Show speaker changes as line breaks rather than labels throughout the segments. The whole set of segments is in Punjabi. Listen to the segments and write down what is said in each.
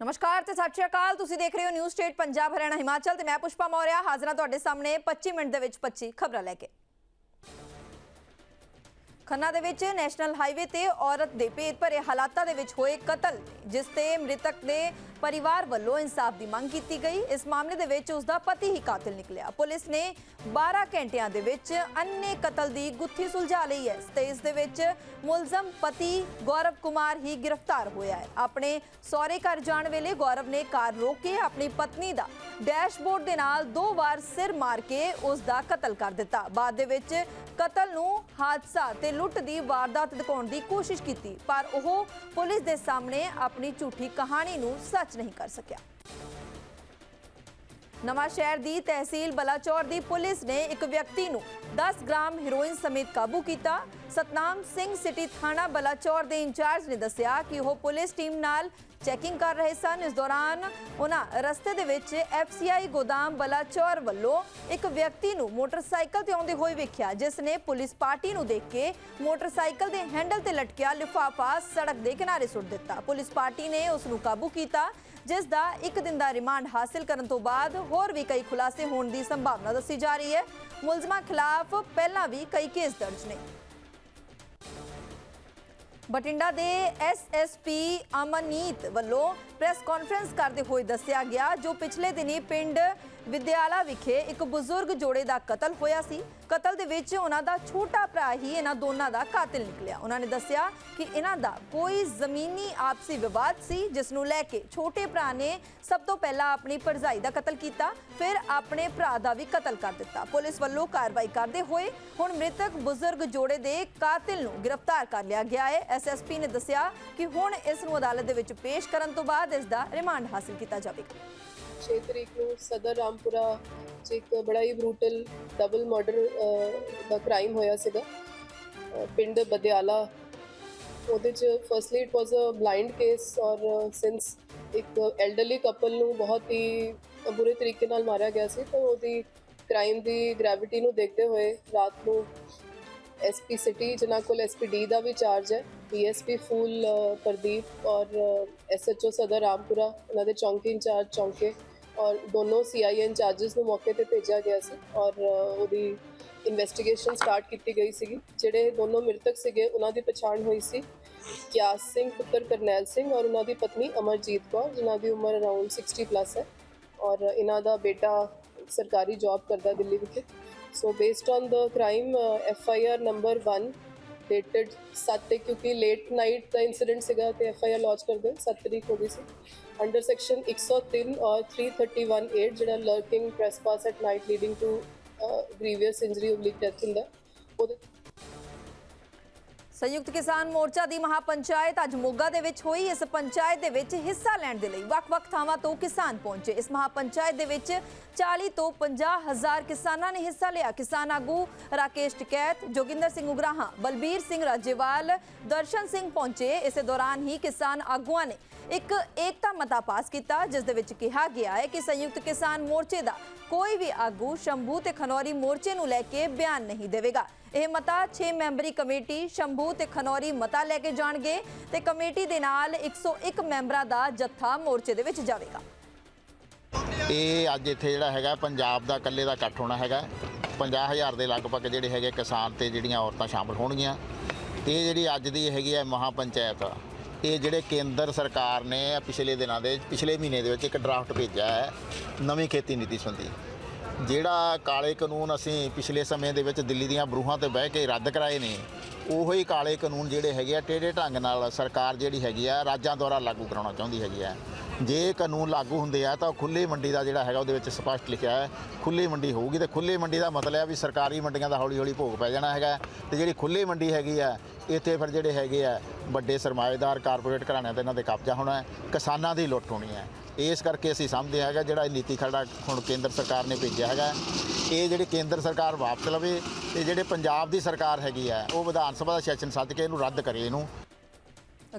ਨਮਸਕਾਰ ਤੇ ਸਤਿ ਸ਼੍ਰੀ ਅਕਾਲ। ਤੁਸੀਂ ਦੇਖ ਰਹੇ ਹੋ ਨਿਊਜ਼ ਸਟੇਟ ਪੰਜਾਬ, ਹਰਿਆਣਾ, ਹਿਮਾਚਲ ਤੇ ਮੈਂ ਪੁਸ਼ਪਾ ਮੌਰਿਆ, ਹਾਜ਼ਰਾਂ ਤੁਹਾਡੇ ਸਾਹਮਣੇ 25 ਮਿੰਟ ਦੇ ਵਿੱਚ 25 ਖਬਰਾਂ ਲੈ ਕੇ। ਖੰਨਾ ਦੇ ਵਿੱਚ ਨੈਸ਼ਨਲ ਹਾਈਵੇ ਤੇ ਔਰਤ ਦੇ ਭੇਦ ਭਰੇ ਹਾਲਾਤਾਂ ਦੇ ਵਿੱਚ ਹੋਏ ਕਤਲ, ਜਿਸ ਤੇ ਮ੍ਰਿਤਕ ਦੇ ਪਰਿਵਾਰ ਵੱਲੋਂ ਇਨਸਾਫ ਦੀ ਮੰਗ ਕੀਤੀ ਗਈ। ਇਸ ਮਾਮਲੇ ਦੇ ਵਿੱਚ ਉਸ ਦਾ ਪਤੀ ਹੀ ਕਾਤਿਲ ਨਿਕਲਿਆ। ਪੁਲਿਸ ਨੇ 12 ਘੰਟਿਆਂ ਦੇ ਵਿੱਚ ਅੰਨੇ ਕਤਲ ਦੀ ਗੁੱਥੀ ਸੁਲਝਾ ਲਈ ਹੈ। ਤੇ ਇਸ ਦੇ ਵਿੱਚ ਮੁਲਜ਼ਮ ਪਤੀ ਗੌਰਵ ਕੁਮਾਰ ਹੀ ਗ੍ਰਿਫਤਾਰ ਹੋਇਆ ਹੈ। ਆਪਣੇ ਸਹੁਰੇ ਘਰ ਜਾਣ ਵੇਲੇ ਗੌਰਵ ਨੇ ਕਾਰ ਰੋਕ ਕੇ ਆਪਣੀ ਪਤਨੀ ਦਾ ਡੈਸ਼ਬੋਰਡ ਦੇ ਨਾਲ ਦੋ ਵਾਰ ਸਿਰ ਮਾਰ ਕੇ ਉਸ ਦਾ ਕਤਲ ਕਰ ਦਿੱਤਾ। ਬਾਅਦ ਦੇ ਵਿੱਚ ਕਤਲ ਨੂੰ ਹਾਦਸਾ ਤੇ ਲੁੱਟ ਦੀ ਵਾਰਦਾਤ ਦਿਖਾਉਣ ਦੀ ਕੋਸ਼ਿਸ਼ ਕੀਤੀ। ਪਰ ਉਹ ਪੁਲਿਸ ਦੇ ਸਾਹਮਣੇ ਆਪਣੀ ਝੂਠੀ ਕਹਾਣੀ ਨੂੰ ਸੱਚ ਨਹੀਂ ਕਰ ਸਕਿਆ। ਨਵਾਂ ਸ਼ਹਿਰ ਦੀ ਤਹਿਸੀਲ ਬਲਾਚੌਰ ਦੀ ਪੁਲਿਸ ਨੇ ਇੱਕ ਵਿਅਕਤੀ ਨੂੰ 10 ਗ੍ਰਾਮ ਹੈਰੋਇਨ ਸਮੇਤ ਕਾਬੂ ਕੀਤਾ। ਸਤਨਾਮ ਸਿੰਘ ਸਿਟੀ ਥਾਣਾ ਬਲਾਚੌਰ ਦੇ ਇੰਚਾਰਜ ਨੇ ਦੱਸਿਆ ਕਿ ਉਹ ਪੁਲਿਸ ਟੀਮ ਨਾਲ ਚੈਕਿੰਗ ਕਰ ਰਹੇ ਸਨ। ਇਸ ਦੌਰਾਨ ਉਹਨਾਂ ਰਸਤੇ ਦੇ ਵਿੱਚ ਐਫਸੀਆਈ ਗੋਦਾਮ ਬਲਾਚੌਰ ਵੱਲੋਂ ਇੱਕ ਵਿਅਕਤੀ ਨੂੰ ਮੋਟਰਸਾਈਕਲ ਤੇ ਆਉਂਦੇ ਹੋਏ ਵੇਖਿਆ, ਜਿਸ ਨੇ ਪੁਲਿਸ ਪਾਰਟੀ ਨੂੰ ਦੇਖ ਕੇ ਮੋਟਰਸਾਈਕਲ ਦੇ ਹੈਂਡਲ ਤੇ ਲਟਕਿਆ ਲਿਫਾਫਾ ਸੜਕ ਦੇ ਕਿਨਾਰੇ ਸੁੱਟ ਦਿੱਤਾ। ਪੁਲਿਸ ਪਾਰਟੀ ਨੇ ਉਸ ਨੂੰ ਕਾਬੂ ਕੀਤਾ ਜਿਸ ਦਾ ਇੱਕ ਦਿਨ ਦਾ ਰਿਮਾਂਡ ਹਾਸਲ ਕਰਨ ਤੋਂ ਬਾਅਦ ਹੋਰ ਵੀ ਕਈ ਖੁਲਾਸੇ ਹੋਣ ਦੀ ਸੰਭਾਵਨਾ ਦੱਸੀ ਜਾ ਰਹੀ ਹੈ। ਮੁਲਜ਼ਮਾਂ ਖਿਲਾਫ ਪਹਿਲਾਂ ਵੀ ਕਈ ਕੇਸ ਦਰਜ ਨੇ। ਬਠਿੰਡਾ ਦੇ ਐਸਐਸਪੀ ਅਮਨੀਤ ਵੱਲੋਂ ਪ੍ਰੈਸ ਕਾਨਫਰੰਸ ਕਰਦੇ ਹੋਏ ਦੱਸਿਆ ਗਿਆ, ਜੋ ਪਿਛਲੇ ਦਿਨੀ ਪਿੰਡ ਵਿਦਿਆਲਾ ਵਿਖੇ ਇੱਕ ਬਜ਼ੁਰਗ ਜੋੜੇ ਦਾ ਕਤਲ ਹੋਇਆ ਸੀ। ਕਤਲ ਦੇ ਵਿੱਚ ਉਹਨਾਂ ਦਾ ਛੋਟਾ ਭਰਾ ਹੀ ਇਹਨਾਂ ਦੋਨਾਂ ਦਾ ਕਾਤਿਲ ਨਿਕਲਿਆ। ਉਹਨਾਂ ਨੇ ਦੱਸਿਆ ਕਿ ਇਹਨਾਂ ਦਾ ਕੋਈ ਜ਼ਮੀਨੀ ਆਪਸੀ ਵਿਵਾਦ ਸੀ, ਜਿਸ ਨੂੰ ਲੈ ਕੇ ਛੋਟੇ ਭਰਾ ਨੇ ਸਭ ਤੋਂ ਪਹਿਲਾਂ ਆਪਣੀ ਭਰਜਾਈ ਦਾ ਕਤਲ ਕੀਤਾ, ਫਿਰ ਆਪਣੇ ਭਰਾ ਦਾ ਵੀ ਕਤਲ ਕਰ ਦਿੱਤਾ। ਪੁਲਿਸ ਵੱਲੋਂ ਕਾਰਵਾਈ ਕਰਦੇ ਹੋਏ ਹੁਣ ਮ੍ਰਿਤਕ ਬਜ਼ੁਰਗ ਜੋੜੇ ਦੇ ਕਾਤਿਲ ਨੂੰ ਗ੍ਰਿਫਤਾਰ ਕਰ ਲਿਆ ਗਿਆ ਹੈ। ਐਸਐਸਪੀ ਨੇ ਦੱਸਿਆ ਕਿ ਹੁਣ ਇਸ ਨੂੰ ਅਦਾਲਤ ਦੇ ਵਿੱਚ ਪੇਸ਼ ਕਰਨ ਤੋਂ ਬਾਅਦ ਇਸ ਦਾ ਰਿਮਾਂਡ ਹਾਸਲ ਕੀਤਾ ਜਾਵੇਗਾ।
6 ਤਰੀਕ ਨੂੰ ਸਦਰ ਰਾਮਪੁਰਾ 'ਚ ਇੱਕ ਬੜਾ ਹੀ ਬਰੂਟਲ ਡਬਲ ਮਰਡਰ ਦਾ ਕ੍ਰਾਈਮ ਹੋਇਆ ਸੀਗਾ ਪਿੰਡ ਬਦਿਆਲਾ ਉਹਦੇ 'ਚ firstly it was a blind case ਔਰ ਸਿੰਸ ਇੱਕ ਐਲਡਰਲੀ ਕਪਲ ਨੂੰ ਬਹੁਤ ਹੀ ਬੁਰੇ ਤਰੀਕੇ ਨਾਲ ਮਾਰਿਆ ਗਿਆ ਸੀ ਤਾਂ ਉਹਦੀ ਕ੍ਰਾਈਮ ਦੀ ਗ੍ਰੈਵਿਟੀ ਨੂੰ ਦੇਖਦੇ ਹੋਏ ਰਾਤ ਨੂੰ ਐਸਪੀ ਸਿਟੀ ਜਿਨ੍ਹਾਂ ਕੋਲ ਐਸਪੀਡੀ ਦਾ ਵੀ ਚਾਰਜ ਹੈ ਡੀਐਸਪੀ ਫੂਲ ਪ੍ਰਦੀਪ ਔਰ ਐਸਐਚਓ ਸਦਰ ਰਾਮਪੁਰਾ ਉਹਨਾਂ ਦੇ ਚੌਂਕੀ ਇੰਚਾਰਜ ਚੌਂਕੇ ਔਰ ਦੋਨੋਂ ਸੀਆਈਏ ਇੰਚਾਰजेस ਨੂੰ ਮੌਕੇ ਤੇ ਭੇਜਿਆ ਗਿਆ ਸੀ ਔਰ ਉਹਦੀ ਇਨਵੈਸਟੀਗੇਸ਼ਨ ਸਟਾਰਟ ਕੀਤੀ ਗਈ ਸੀਗੀ, ਜਿਹੜੇ ਦੋਨੋਂ ਮ੍ਰਿਤਕ ਸੀਗੇ, ਉਹਨਾਂ ਦੀ ਪਛਾਣ ਹੋਈ ਸੀ ਕਿਆਸ ਸਿੰਘ, ਪੁੱਤਰ ਕਰਨੈਲ ਸਿੰਘ ਔਰ ਉਹਨਾਂ ਦੀ ਪਤਨੀ ਅਮਰਜੀਤ ਕੌਰ, ਜਿਨ੍ਹਾਂ ਦੀ ਉਮਰ ਅਰਾਊਂਡ 60 ਪਲੱਸ ਹੈ ਔਰ ਇਹਨਾਂ ਦਾ ਬੇਟਾ ਸਰਕਾਰੀ ਜੌਬ ਕਰਦਾ ਦਿੱਲੀ ਵਿਖੇ। So based on the crime F I R number 1 dated 7 ਤੇ ਕਿਉਂਕਿ ਲੇਟ ਨਾਈਟ ਦਾ ਇਨਸੀਡੈਂਟ ਸੀਗਾ ਤੇ ਐਫ ਆਈ ਆਰ ਲੌਂਚ ਕਰਦੇ 7 ਤਰੀਕ ਹੋ ਗਈ ਸੀ। ਅੰਡਰ ਸੈਕਸ਼ਨ 103 ਔਰ 3318 ਜਿਹੜਾ lurking trespass at night leading to grievous injury oblique death ਹੁੰਦਾ ਉਹਦੇ
ਸੰਯੁਕਤ ਕਿਸਾਨ ਮੋਰਚਾ ਦੀ ਮਹਾਪੰਚਾਇਤ ਅੱਜ ਮੋਗਾ ਦੇ ਵਿੱਚ ਹੋਈ। ਇਸ ਪੰਚਾਇਤ ਦੇ ਵਿੱਚ ਹਿੱਸਾ ਲੈਣ ਦੇ ਲਈ ਵੱਖ-ਵੱਖ ਥਾਵਾਂ ਤੋਂ ਕਿਸਾਨ ਪਹੁੰਚੇ। ਇਸ ਮਹਾਪੰਚਾਇਤ ਦੇ ਵਿੱਚ 40 ਤੋਂ 50 ਹਜ਼ਾਰ ਕਿਸਾਨਾਂ ਨੇ ਹਿੱਸਾ ਲਿਆ। ਕਿਸਾਨ ਆਗੂ ਰਾਕੇਸ਼ ਟਿਕੈਤ, ਜੋਗਿੰਦਰ ਸਿੰਘ ਉਗਰਾਹਾਂ, ਬਲਬੀਰ ਸਿੰਘ ਰਾਜੇਵਾਲ, ਦਰਸ਼ਨ ਸਿੰਘ ਪਹੁੰਚੇ। ਇਸੇ ਦੌਰਾਨ ਹੀ ਕਿਸਾਨ ਆਗੂਆਂ ਨੇ ਇੱਕ ਏਕਤਾ ਮਤਾ ਪਾਸ ਕੀਤਾ, ਜਿਸ ਦੇ ਵਿੱਚ ਕਿਹਾ ਗਿਆ ਹੈ ਕਿ ਸੰਯੁਕਤ ਕਿਸਾਨ ਮੋਰਚੇ ਦਾ ਕੋਈ ਵੀ ਆਗੂ ਸ਼ੰਭੂ ਤੇ ਖਨੌਰੀ ਮੋਰਚੇ ਨੂੰ ਲੈ ਕੇ ਬਿਆਨ ਨਹੀਂ ਦੇਵੇਗਾ। ਇਹ ਮਤਾ 6 ਮੈਂਬਰੀ ਕਮੇਟੀ, ਸ਼ੰਭੂ ਤੇ ਖਨੌਰੀ ਮਤਾ ਲੈ ਕੇ ਜਾਣਗੇ ਤੇ ਕਮੇਟੀ ਦੇ ਨਾਲ 101 ਮੈਂਬਰਾਂ ਦਾ ਜੱਥਾ ਮੋਰਚੇ ਦੇ ਵਿੱਚ ਜਾਵੇਗਾ।
ਇਹ ਅੱਜ ਇੱਥੇ ਜਿਹੜਾ ਹੈਗਾ, ਪੰਜਾਬ ਦਾ ਇਕੱਲੇ ਦਾ ਇਕੱਠ ਹੋਣਾ ਹੈਗਾ। 50000 ਦੇ ਲਗਭਗ ਜਿਹੜੇ ਹੈਗੇ ਕਿਸਾਨ ਤੇ ਜਿਹੜੀਆਂ ਔਰਤਾਂ ਸ਼ਾਮਲ ਹੋਣਗੀਆਂ। ਇਹ ਜਿਹੜੀ ਅੱਜ ਦੀ ਹੈਗੀ ਹੈ ਮਹਾ ਪੰਚਾਇਤ ਇਹ ਜਿਹੜੇ ਕੇਂਦਰ ਸਰਕਾਰ ਨੇ ਪਿਛਲੇ ਦਿਨਾਂ ਦੇ, ਪਿਛਲੇ ਮਹੀਨੇ ਦੇ ਵਿੱਚ ਇੱਕ ਡਰਾਫਟ ਭੇਜਿਆ ਹੈ ਨਵੀਂ ਖੇਤੀ ਨੀਤੀ ਸੰਬੰਧੀ। ਜਿਹੜਾ ਕਾਲੇ ਕਾਨੂੰਨ ਅਸੀਂ ਪਿਛਲੇ ਸਮੇਂ ਦੇ ਵਿੱਚ ਦਿੱਲੀ ਦੀਆਂ ਬਰੂਹਾਂ ਤੇ ਬਹਿ ਕੇ ਰੱਦ ਕਰਾਏ ਨੇ, ਉਹੋ ਹੀ ਕਾਲੇ ਕਾਨੂੰਨ ਜਿਹੜੇ ਹੈਗੇ ਆ, ਟੇਢੇ ਢੰਗ ਨਾਲ ਸਰਕਾਰ ਜਿਹੜੀ ਹੈਗੀ ਆ, ਰਾਜਾਂ ਦੁਆਰਾ ਲਾਗੂ ਕਰਾਉਣਾ ਚਾਹੁੰਦੀ ਹੈਗੀ ਆ। ਜੇ ਕਾਨੂੰਨ ਲਾਗੂ ਹੁੰਦੇ ਆ ਤਾਂ ਖੁੱਲੀ ਮੰਡੀ ਦਾ ਜਿਹੜਾ ਹੈਗਾ ਉਹਦੇ ਵਿੱਚ ਸਪਸ਼ਟ ਲਿਖਿਆ ਹੈ ਖੁੱਲੀ ਮੰਡੀ ਹੋਊਗੀ ਤੇ ਖੁੱਲੀ ਮੰਡੀ ਦਾ ਮਤਲਬ ਹੈ ਵੀ ਸਰਕਾਰੀ ਮੰਡੀਆਂ ਦਾ ਹੌਲੀ ਹੌਲੀ ਭੋਗ ਪੈ ਜਾਣਾ ਹੈਗਾ ਤੇ ਜਿਹੜੀ ਖੁੱਲੀ ਮੰਡੀ ਹੈਗੀ ਆ, ਇੱਥੇ ਫਿਰ ਜਿਹੜੇ ਹੈਗੇ ਆ ਵੱਡੇ ਸਰਮਾਏਦਾਰ ਕਾਰਪੋਰੇਟ ਘਰਾਣਿਆਂ ਦਾ ਇਹਨਾਂ ਦੇ ਕਬਜ਼ਾ ਹੋਣਾ ਹੈ, ਕਿਸਾਨਾਂ ਦੀ ਲੁੱਟ ਹੋਣੀ ਹੈ। ਇਸ ਕਰਕੇ ਅਸੀਂ ਸਮਝਦੇ ਹੈਗਾ ਜਿਹੜਾ ਇਹ ਨੀਤੀ ਖੜਾ ਹੁਣ ਕੇਂਦਰ ਸਰਕਾਰ ਨੇ ਭੇਜਿਆ ਹੈਗਾ ਇਹ ਜਿਹੜੀ ਕੇਂਦਰ ਸਰਕਾਰ ਵਾਪਸ ਲਵੇ ਤੇ ਜਿਹੜੇ ਪੰਜਾਬ ਦੀ ਸਰਕਾਰ ਹੈਗੀ ਆ ਉਹ ਵਿਧਾਨ ਸਭਾ ਦਾ ਸੈਸ਼ਨ ਸੱਦ ਕੇ ਇਹਨੂੰ ਰੱਦ ਕਰੇ ਇਹਨੂੰ।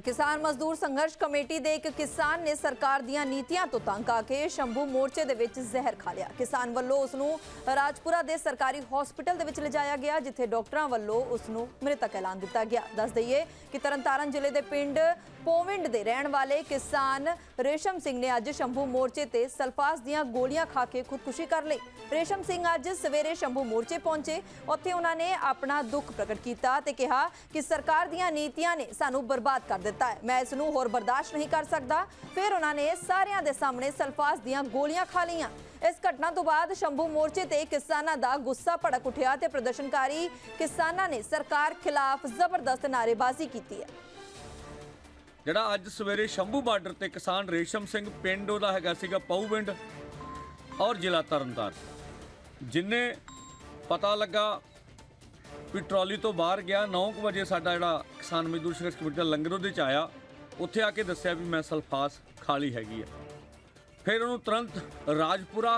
ਕਿਸਾਨ ਮਜ਼ਦੂਰ ਸੰਘਰਸ਼ ਕਮੇਟੀ ਦੇ ਇੱਕ ਕਿਸਾਨ ਨੇ ਸਰਕਾਰ ਦੀਆਂ ਨੀਤੀਆਂ ਤੋਂ ਤੰਗ ਆ ਕੇ ਸ਼ੰਭੂ ਮੋਰਚੇ ਦੇ ਵਿੱਚ ਜ਼ਹਿਰ ਖਾ ਲਿਆ। ਕਿਸਾਨ ਵੱਲੋਂ ਉਸ ਨੂੰ ਰਾਜਪੁਰਾ ਦੇ ਸਰਕਾਰੀ ਹਸਪੀਟਲ ਦੇ ਵਿੱਚ ਲਿਜਾਇਆ ਗਿਆ, ਜਿੱਥੇ ਡਾਕਟਰਾਂ ਵੱਲੋਂ ਉਸ ਨੂੰ ਮ੍ਰਿਤਕ ਐਲਾਨ ਦਿੱਤਾ ਗਿਆ। ਦੱਸ ਦਈਏ ਕਿ ਤਰਨਤਾਰਨ ਜ਼ਿਲ੍ਹੇ ਦੇ ਪਿੰਡ ਪੋਵਿੰਡ ਦੇ ਰਹਿਣ ਵਾਲੇ ਕਿਸਾਨ ਰੇਸ਼ਮ ਸਿੰਘ ਨੇ ਅੱਜ ਸ਼ੰਭੂ ਮੋਰਚੇ ਤੇ ਸਲਫਾਸ ਦੀਆਂ ਗੋਲੀਆਂ ਖਾ ਕੇ ਖੁਦਕੁਸ਼ੀ ਕਰ ਲਈ। ਰੇਸ਼ਮ ਸਿੰਘ ਅੱਜ ਸਵੇਰੇ ਸ਼ੰਭੂ ਮੋਰਚੇ ਪਹੁੰਚੇ। ਉੱਥੇ ਉਹਨਾਂ ਨੇ ਆਪਣਾ ਦੁੱਖ ਪ੍ਰਗਟ ਕੀਤਾ ਤੇ ਕਿਹਾ ਕਿ ਸਰਕਾਰ ਦੀਆਂ ਨੀਤੀਆਂ ਨੇ ਸਾਨੂੰ ਬਰਬਾਦ ਕਰ ਦਿੱਤਾ ਹੈ। ਮੈਂ ਇਸ ਨੂੰ ਹੋਰ ਬਰਦਾਸ਼ਤ ਨਹੀਂ ਕਰ ਸਕਦਾ। ਫਿਰ ਉਹਨਾਂ ਨੇ ਸਾਰਿਆਂ ਦੇ ਸਾਹਮਣੇ ਸਲਫਾਸ ਦੀਆਂ ਗੋਲੀਆਂ ਖਾ ਲਈਆਂ। ਇਸ ਘਟਨਾ ਤੋਂ ਬਾਅਦ ਸ਼ੰਭੂ ਮੋਰਚੇ ਤੇ ਕਿਸਾਨਾਂ ਦਾ ਗੁੱਸਾ ਭੜਕ ਉੱਠਿਆ ਤੇ ਪ੍ਰਦਰਸ਼ਨਕਾਰੀ ਕਿਸਾਨਾਂ ਨੇ ਸਰਕਾਰ ਖਿਲਾਫ ਜ਼ਬਰਦਸਤ ਨਾਅਰੇਬਾਜ਼ੀ ਕੀਤੀ ਹੈ।
ਜਿਹੜਾ ਅੱਜ ਸਵੇਰੇ ਸ਼ੰਭੂ ਬਾਰਡਰ ਤੇ ਕਿਸਾਨ ਰੇਸ਼ਮ ਸਿੰਘ ਪਿੰਡ ਉਹਦਾ ਹੈਗਾ ਸੀਗਾ ਪਊਵਿੰਡ ਔਰ ਜ਼ਿਲ੍ਹਾ ਤਰਨਤਾਰਨ। ਜਿੰਨੇ ਪਤਾ ਲੱਗਾ ਵੀ ਟਰਾਲੀ ਤੋਂ ਬਾਹਰ ਗਿਆ 9 ਵਜੇ ਸਾਡਾ ਜਿਹੜਾ ਕਿਸਾਨ ਮਜ਼ਦੂਰ ਸੰਘਰਸ਼ ਕਮੇਟੀ ਦਾ ਲੰਗਰ ਉਹਦੇ ਚ ਆਇਆ, ਉੱਥੇ ਆ ਕੇ ਦੱਸਿਆ ਵੀ ਮੈਂ ਸਲਫਾਸ ਖਾਲੀ ਹੈਗੀ ਆ। ਫਿਰ ਉਹਨੂੰ ਤੁਰੰਤ ਰਾਜਪੁਰਾ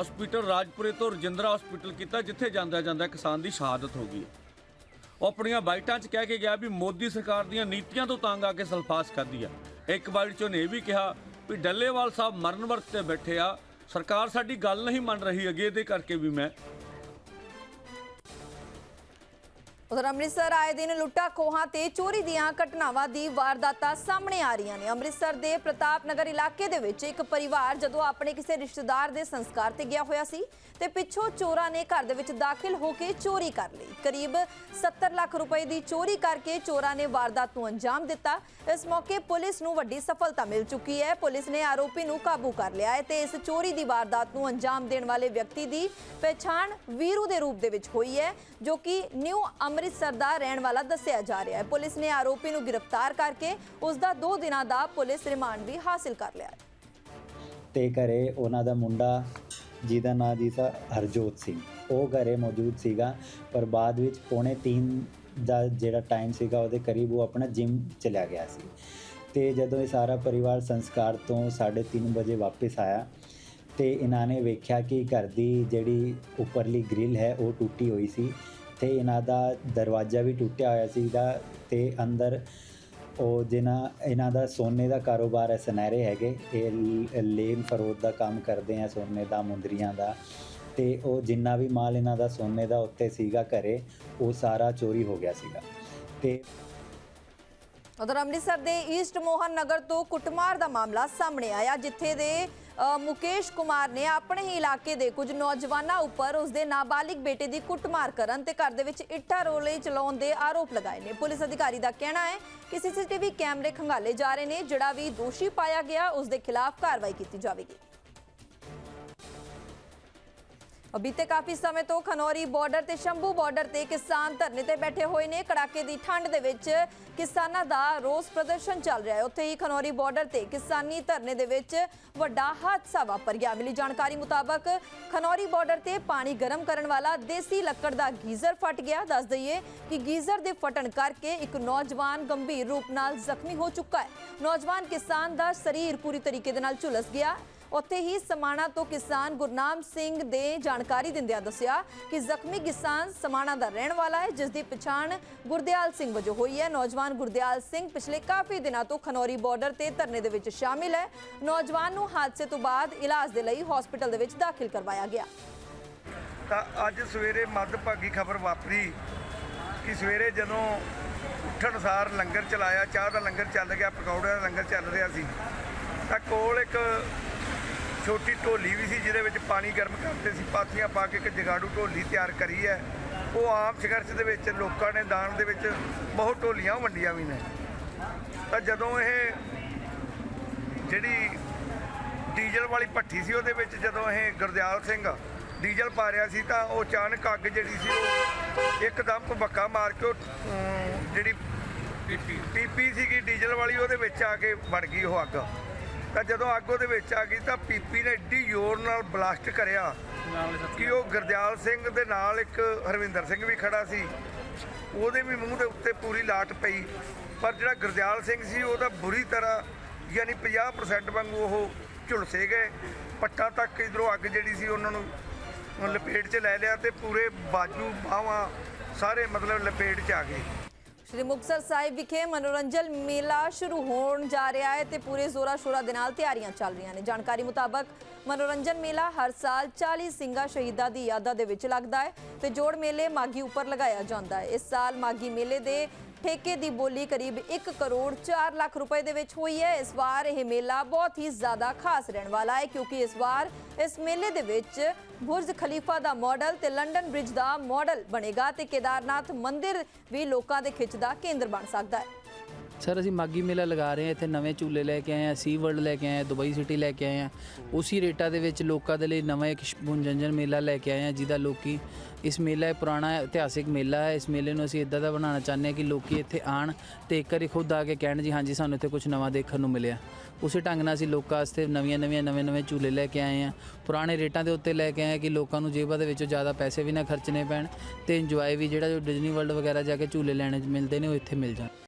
ਹਸਪੀਟਲ ਰਾਜਪੁਰੇ ਤੋਂ ਰਜਿੰਦਰਾ ਹਸਪੀਟਲ ਕੀਤਾ, ਜਿੱਥੇ ਜਾਂਦਾ ਜਾਂਦਾ ਕਿਸਾਨ ਦੀ ਸ਼ਹਾਦਤ ਹੋ ਗਈ ਉਹ ਆਪਣੀਆਂ ਬਾਈਟਾਂ 'ਚ ਕਹਿ ਕੇ ਗਿਆ ਵੀ ਮੋਦੀ ਸਰਕਾਰ ਦੀਆਂ ਨੀਤੀਆਂ ਤੋਂ ਤੰਗ ਆ ਕੇ ਸਲਫਾਸ ਖਾਧੀ ਆ। ਇੱਕ ਬਾਈਟ 'ਚ ਉਹਨੇ ਇਹ ਵੀ ਕਿਹਾ ਵੀ ਡੱਲੇਵਾਲ ਸਾਹਿਬ ਮਰਨ ਵਰਤ ਤੇ ਬੈਠੇ ਆ। ਸਰਕਾਰ ਸਾਡੀ ਗੱਲ ਨਹੀਂ ਮੰਨ ਰਹੀ ਅੱਗੇ ਇਹਦੇ ਕਰਕੇ ਵੀ ਮੈਂ
ਉਧਰ ਅੰਮ੍ਰਿਤਸਰ ਆਏ ਦਿਨ ਲੁੱਟਾ ਖੋਹਾਂ ਤੇ ਚੋਰੀ ਦੀਆਂ ਘਟਨਾਵਾਂ ਦੀ ਵਾਰਦਾਤਾਂ ਸਾਹਮਣੇ ਆ ਰਹੀਆਂ ਨੇ। ਅੰਮ੍ਰਿਤਸਰ ਦੇ ਪ੍ਰਤਾਪ ਨਗਰ ਇਲਾਕੇ ਦੇ ਵਿੱਚ ਇੱਕ ਪਰਿਵਾਰ ਜਦੋਂ ਆਪਣੇ ਕਿਸੇ ਰਿਸ਼ਤੇਦਾਰ ਦੇ ਸੰਸਕਾਰ ਤੇ ਗਿਆ ਹੋਇਆ ਸੀ ਤੇ ਪਿੱਛੋਂ ਚੋਰਾਂ ਨੇ ਘਰ ਦੇ ਵਿੱਚ ਦਾਖਲ ਹੋ ਕੇ ਚੋਰੀ ਕਰ ਲਈ। ਕਰੀਬ 70 ਲੱਖ ਰੁਪਏ ਦੀ ਚੋਰੀ ਕਰਕੇ ਚੋਰਾਂ ਨੇ ਵਾਰਦਾਤ ਨੂੰ ਅੰਜਾਮ ਦਿੱਤਾ। ਇਸ ਮੌਕੇ ਪੁਲਿਸ ਨੂੰ ਵੱਡੀ ਸਫਲਤਾ ਮਿਲ ਚੁੱਕੀ ਹੈ। ਪੁਲਿਸ ਨੇ ਆਰੋਪੀ ਨੂੰ ਕਾਬੂ ਕਰ ਲਿਆ ਹੈ ਤੇ ਇਸ ਚੋਰੀ ਦੀ ਵਾਰਦਾਤ ਨੂੰ ਅੰਜਾਮ ਦੇਣ ਵਾਲੇ ਵਿਅਕਤੀ ਦੀ ਪਛਾਣ ਵੀਰੂ ਦੇ ਰੂਪ ਦੇ ਵਿੱਚ ਹੋਈ ਹੈ, ਜੋ ਕਿ ਨਿਊ ਅੰਮ੍ਰਿਤਸਰ ਦਾ ਰਹਿਣ ਵਾਲਾ ਦੱਸਿਆ ਜਾ ਰਿਹਾ ਹੈ। ਪੁਲਿਸ ਨੇ ਆਰੋਪੀ ਨੂੰ ਗ੍ਰਿਫਤਾਰ ਕਰਕੇ ਉਸ ਦਾ 2 ਦਿਨਾਂ ਦਾ ਪੁਲਿਸ ਰਿਮਾਂਡ ਵੀ ਹਾਸਿਲ ਕਰ ਲਿਆ
ਤੇ ਘਰੇ ਉਹਨਾਂ ਦਾ ਮੁੰਡਾ, ਜਿਹਦਾ ਨਾਂ ਜੀ ਸੀ ਹਰਜੋਤ ਸਿੰਘ, ਉਹ ਘਰੇ ਮੌਜੂਦ ਸੀਗਾ, ਪਰ ਬਾਅਦ ਵਿੱਚ ਪੌਣੇ 3 ਦਾ ਜਿਹੜਾ ਟਾਈਮ ਸੀਗਾ, ਉਹਦੇ ਕਰੀਬ ਉਹ ਆਪਣਾ ਜਿਮ ਚਲਾ ਗਿਆ ਸੀ। ਤੇ ਜਦੋਂ ਇਹ ਸਾਰਾ ਪਰਿਵਾਰ ਸੰਸਕਾਰ ਤੋਂ 3:30 ਵਜੇ ਵਾਪਸ ਆਇਆ, ਤੇ ਇਹਨਾਂ ਨੇ ਵੇਖਿਆ ਕਿ ਘਰ ਦੀ ਜਿਹੜੀ ਉੱਪਰਲੀ ਗ੍ਰਿਲ ਹੈ, ਉਹ ਟੁੱਟੀ ਹੋਈ ਸੀ। ਤੇ ਇਹਨਾਂ ਦਾ ਦਰਵਾਜ਼ਾ ਵੀ ਟੁੱਟਿਆ ਹੋਇਆ ਸੀਗਾ ਤੇ ਅੰਦਰ ਉਹ ਜਿਨ੍ਹਾਂ, ਇਹਨਾਂ ਦਾ ਸੋਨੇ ਦਾ ਕਾਰੋਬਾਰ ਹੈ, ਸੁਨਹਿਰੇ ਹੈਗੇ। ਇਹ ਲ- ਲੇਨ ਫਰੋਦ ਦਾ ਕੰਮ ਕਰਦੇ ਆ, ਸੋਨੇ ਦਾ, ਮੁੰਦਰੀਆਂ ਦਾ। ਤੇ ਉਹ ਜਿੰਨਾ ਵੀ ਮਾਲ ਇਹਨਾਂ ਦਾ ਸੋਨੇ ਦਾ ਉੱਤੇ ਸੀਗਾ ਘਰੇ, ਉਹ ਸਾਰਾ ਚੋਰੀ ਹੋ ਗਿਆ ਸੀਗਾ। ਤੇ
ਉਧਰ ਅੰਮ੍ਰਿਤਸਰ ਦੇ ਈਸਟ ਮੋਹਨ ਨਗਰ ਤੋਂ ਕੁੱਟਮਾਰ ਦਾ ਮਾਮਲਾ ਸਾਹਮਣੇ ਆਇਆ, ਜਿੱਥੇ ਦੇ ਮੁਕੇਸ਼ ਕੁਮਾਰ ਨੇ ਆਪਣੇ ਹੀ ਇਲਾਕੇ ਦੇ ਕੁਝ ਨੌਜਵਾਨਾਂ ਉੱਪਰ ਉਸਦੇ ਨਾਬਾਲਿਗ ਬੇਟੇ ਦੀ ਕੁੱਟਮਾਰ ਕਰਨ ਤੇ ਘਰ ਦੇ ਵਿੱਚ ਇੱਟਾਂ ਰੋਲੇ ਚਲਾਉਣ ਦੇ ਆਰੋਪ ਲਗਾਏ ਨੇ। ਪੁਲਿਸ ਅਧਿਕਾਰੀ ਦਾ ਕਹਿਣਾ ਹੈ ਕਿ ਸੀਸੀਟੀਵੀ ਕੈਮਰੇ ਖੰਗਾਲੇ ਜਾ ਰਹੇ ਨੇ, ਜਿਹੜਾ ਵੀ ਦੋਸ਼ੀ ਪਾਇਆ ਗਿਆ, ਉਸ ਦੇ ਖਿਲਾਫ ਕਾਰਵਾਈ ਕੀਤੀ ਜਾਵੇਗੀ। ਬੀਤੇ ਕਾਫੀ ਸਮੇਂ ਤੋਂ ਖਨੌਰੀ ਬਾਰਡਰ ਤੇ ਸ਼ੰਭੂ ਬਾਰਡਰ ਤੇ ਕਿਸਾਨ ਧਰਨੇ ਤੇ ਬੈਠੇ ਹੋਏ ਨੇ। ਕੜਾਕੇ ਦੀ ਠੰਡ ਦੇ ਵਿੱਚ ਕਿਸਾਨਾਂ ਦਾ ਰੋਸ ਪ੍ਰਦਰਸ਼ਨ ਚੱਲ ਰਿਹਾ ਹੈ। ਉੱਥੇ ਹੀ ਖਨੌਰੀ ਬਾਰਡਰ ਤੇ ਕਿਸਾਨੀ ਧਰਨੇ ਦੇ ਵਿੱਚ ਵੱਡਾ ਹਾਦਸਾ ਵਾਪਰ ਗਿਆ। ਮਿਲੀ ਜਾਣਕਾਰੀ ਮੁਤਾਬਕ ਖਨੌਰੀ ਬਾਰਡਰ ਤੇ ਪਾਣੀ ਗਰਮ ਕਰਨ ਵਾਲਾ ਦੇਸੀ ਲੱਕੜ ਦਾ ਗੀਜ਼ਰ ਫਟ ਗਿਆ। ਦੱਸ ਦਈਏ ਕਿ ਗੀਜ਼ਰ ਦੇ ਫਟਣ ਕਰਕੇ ਇੱਕ ਨੌਜਵਾਨ ਗੰਭੀਰ ਰੂਪ ਨਾਲ ਜ਼ਖਮੀ ਹੋ ਚੁੱਕਾ ਹੈ। ਨੌਜਵਾਨ ਕਿਸਾਨ ਦਾ ਸਰੀਰ ਪੂਰੀ ਤਰੀਕੇ ਦੇ ਨਾਲ ਝੁਲਸ ਗਿਆ। ਉੱਥੇ ਹੀ ਸਮਾਣਾ ਤੋਂ ਕਿਸਾਨ ਗੁਰਨਾਮ ਸਿੰਘ ਦੇ ਜਾਣਕਾਰੀ ਦਿੰਦਿਆਂ ਦੱਸਿਆ ਕਿ ਜ਼ਖਮੀ ਕਿਸਾਨ ਸਮਾਣਾ ਦਾ ਰਹਿਣ ਵਾਲਾ ਹੈ, ਜਿਸ ਦੀ ਪਛਾਣ ਗੁਰਦਿਆਲ ਸਿੰਘ ਵਜੋਂ ਹੋਈ ਹੈ। ਨੌਜਵਾਨ ਗੁਰਦਿਆਲ ਸਿੰਘ ਪਿਛਲੇ ਕਾਫੀ ਦਿਨਾਂ ਤੋਂ ਖਨੌਰੀ ਬਾਰਡਰ ਤੇ ਧਰਨੇ ਦੇ ਵਿੱਚ ਸ਼ਾਮਿਲ ਹੈ। ਨੌਜਵਾਨ ਨੂੰ ਹਾਦਸੇ ਤੋਂ ਬਾਅਦ ਇਲਾਜ ਦੇ ਲਈ ਹਸਪੀਟਲ ਦੇ ਵਿੱਚ ਦਾਖਲ ਕਰਵਾਇਆ ਗਿਆ।
ਤਾਂ ਅੱਜ ਸਵੇਰੇ ਮੱਧਭਾਗੀ ਖਬਰ ਵਾਪਰੀ ਕਿ ਸਵੇਰੇ ਜਦੋਂ ਉੱਠਣ ਸਾਰ ਲੰਗਰ ਚਲਾਇਆ, ਚਾਹ ਦਾ ਲੰਗਰ ਚੱਲ ਗਿਆ ਪਕੌੜਿਆਂ ਦਾ ਲੰਗਰ ਚੱਲ ਰਿਹਾ ਸੀ, ਤਾਂ ਕੋਲ ਇੱਕ ਛੋਟੀ ਢੋਲੀ ਵੀ ਸੀ ਜਿਹਦੇ ਵਿੱਚ ਪਾਣੀ ਗਰਮ ਕਰਦੇ ਸੀ। ਪਾਥੀਆਂ ਪਾ ਕੇ ਇੱਕ ਜਗਾੜੂ ਢੋਲੀ ਤਿਆਰ ਕਰੀ ਹੈ। ਉਹ ਆਮ ਸੰਘਰਸ਼ ਦੇ ਵਿੱਚ ਲੋਕਾਂ ਨੇ ਦਾਨ ਦੇ ਵਿੱਚ ਬਹੁਤ ਢੋਲੀਆਂ ਵੰਡੀਆਂ ਵੀ ਨੇ। ਤਾਂ ਜਦੋਂ ਇਹ ਜਿਹੜੀ ਡੀਜ਼ਲ ਵਾਲੀ ਭੱਠੀ ਸੀ ਉਹਦੇ ਵਿੱਚ ਜਦੋਂ ਇਹ ਗੁਰਦਿਆਲ ਸਿੰਘ ਡੀਜ਼ਲ ਪਾ ਰਿਹਾ ਸੀ ਤਾਂ ਉਹ ਅਚਾਨਕ ਅੱਗ ਜਿਹੜੀ ਸੀ ਉਹ ਇੱਕਦਮ ਭਬੱਕਾ ਮਾਰ ਕੇ ਜਿਹੜੀ ਪੀਪੀ ਸੀਗੀ ਡੀਜ਼ਲ ਵਾਲੀ ਉਹਦੇ ਵਿੱਚ ਆ ਕੇ ਵੜ ਗਈ ਉਹ ਅੱਗ। ਤਾਂ ਜਦੋਂ ਅੱਗ ਉਹਦੇ ਵਿੱਚ ਆ ਗਈ ਤਾਂ ਪੀਪੀ ਨੇ ਏਡੀ ਜ਼ੋਰ ਨਾਲ ਬਲਾਸਟ ਕਰਿਆ ਕਿ ਉਹ ਗੁਰਦਿਆਲ ਸਿੰਘ ਦੇ ਨਾਲ ਇੱਕ ਹਰਵਿੰਦਰ ਸਿੰਘ ਵੀ ਖੜਾ ਸੀ। ਉਹਦੇ ਵੀ ਮੂੰਹ ਦੇ ਉੱਤੇ ਪੂਰੀ ਲਾਟ ਪਈ। ਪਰ ਜਿਹੜਾ ਗੁਰਦਿਆਲ ਸਿੰਘ ਸੀ ਉਹਦਾ ਬੁਰੀ ਤਰ੍ਹਾਂ ਯਾਨੀ 50% ਵਾਂਗੂ ਉਹ ਝੁਲਸੇ ਗਏ। ਪੱਟਾਂ ਤੱਕ ਇਧਰੋਂ ਅੱਗ ਜਿਹੜੀ ਸੀ ਉਹਨਾਂ ਨੂੰ ਲਪੇਟ 'ਚ ਲੈ ਲਿਆ ਤੇ ਪੂਰੇ ਬਾਜੂ ਬਾਹਾਂ ਸਾਰੇ ਮਤਲਬ ਲਪੇਟ 'ਚ ਆ ਗਏ।
ਸ਼੍ਰੀ ਮੁਕਤਸਰ ਸਾਹਿਬ ਵਿਖੇ ਮਨੋਰੰਜਨ ਮੇਲਾ ਸ਼ੁਰੂ ਹੋਣ ਜਾ ਰਿਹਾ ਹੈ ਤੇ ਪੂਰੇ ਜ਼ੋਰਾ ਸ਼ੋਰਾ ਦੇ ਨਾਲ ਤਿਆਰੀਆਂ ਚੱਲ ਰਹੀਆਂ ਨੇ। ਜਾਣਕਾਰੀ ਮੁਤਾਬਕ ਮਨੋਰੰਜਨ ਮੇਲਾ ਹਰ ਸਾਲ 40 ਸਿੰਘਾਂ ਸ਼ਹੀਦਾਂ ਦੀ ਯਾਦਾਂ ਦੇ ਵਿੱਚ ਲੱਗਦਾ ਹੈ ਤੇ ਜੋੜ ਮੇਲੇ ਮਾਗੀ ਉੱਪਰ ਲਗਾਇਆ ਜਾਂਦਾ ਹੈ। ਇਸ ਸਾਲ ਮਾਗੀ ਮੇਲੇ ਦੇ ਠੇਕੇ ਦੀ ਬੋਲੀ ਕਰੀਬ 1 ਕਰੋੜ 4 ਲੱਖ ਰੁਪਏ ਦੇ ਵਿੱਚ ਹੋਈ ਹੈ। ਇਸ ਵਾਰ ਇਹ ਮੇਲਾ ਬਹੁਤ ਹੀ ਜ਼ਿਆਦਾ ਖਾਸ ਰਹਿਣ ਵਾਲਾ ਹੈ, ਕਿਉਂਕਿ ਇਸ ਵਾਰ ਇਸ ਮੇਲੇ ਦੇ ਵਿੱਚ ਬੁਰਜ ਖਲੀਫਾ ਦਾ ਮਾਡਲ ਤੇ ਲੰਡਨ ਬ੍ਰਿਜ ਦਾ ਮਾਡਲ ਬਣੇਗਾ ਤੇ ਕੇਦਾਰਨਾਥ ਮੰਦਿਰ ਵੀ ਲੋਕਾਂ ਦੇ ਖਿੱਚ ਦਾ ਕੇਂਦਰ ਬਣ ਸਕਦਾ ਹੈ।
ਸਰ, ਅਸੀਂ ਮਾਗੀ ਮੇਲਾ ਲਗਾ ਰਹੇ ਹਾਂ, ਇੱਥੇ ਨਵੇਂ ਝੂਲੇ ਲੈ ਕੇ ਆਏ ਹਾਂ ਸੀ ਵਰਲਡ ਲੈ ਕੇ ਆਏ ਹਾਂ ਦੁਬਈ ਸਿਟੀ ਲੈ ਕੇ ਆਏ ਹਾਂ। ਉਸੇ ਰੇਟਾਂ ਦੇ ਵਿੱਚ ਲੋਕਾਂ ਦੇ ਲਈ ਨਵਾਂ ਇੱਕ ਮਨੋਰੰਜਨ ਮੇਲਾ ਲੈ ਕੇ ਆਏ ਹਾਂ, ਜਿਹਦਾ ਲੋਕੀ ਇਸ ਮੇਲਾ, ਇਹ ਪੁਰਾਣਾ ਇਤਿਹਾਸਿਕ ਮੇਲਾ ਹੈ। ਇਸ ਮੇਲੇ ਨੂੰ ਅਸੀਂ ਇਦਾਂ ਦਾ ਬਣਾਉਣਾ ਚਾਹੁੰਦੇ ਹਾਂ ਕਿ ਲੋਕੀ ਇੱਥੇ ਆਣ ਤੇ ਇੱਕ ਵਾਰੀ ਖੁਦ ਆ ਕੇ ਕਹਿਣ ਜੀ, ਹਾਂਜੀ, ਸਾਨੂੰ ਇੱਥੇ ਕੁਝ ਨਵਾਂ ਦੇਖਣ ਨੂੰ ਮਿਲਿਆ। ਉਸੇ ਢੰਗ ਨਾਲ ਅਸੀਂ ਲੋਕਾਂ ਵਾਸਤੇ ਨਵੀਆਂ ਨਵੀਆਂ, ਨਵੇਂ ਨਵੇਂ ਝੂਲੇ ਲੈ ਕੇ ਆਏ ਹਾਂ। ਪੁਰਾਣੇ ਰੇਟਾਂ ਦੇ ਉੱਤੇ ਲੈ ਕੇ ਆਏ ਹਾਂ ਕਿ ਲੋਕਾਂ ਨੂੰ ਜੇਬਾਂ ਦੇ ਵਿੱਚੋਂ ਜ਼ਿਆਦਾ ਪੈਸੇ ਵੀ ਨਾ ਖਰਚਣੇ ਪੈਣ ਤੇ ਇੰਜੋਏ ਵੀ ਜਿਹੜਾ ਜੋ ਡਿਜ਼ਨੀ ਵਰਲਡ ਵਗੈਰਾ ਜਾ ਕੇ ਝੂਲੇ ਲੈਣੇ ਮਿਲਦੇ ਨੇ, ਉਹ ਇੱਥੇ ਮਿਲ ਜਾਣ।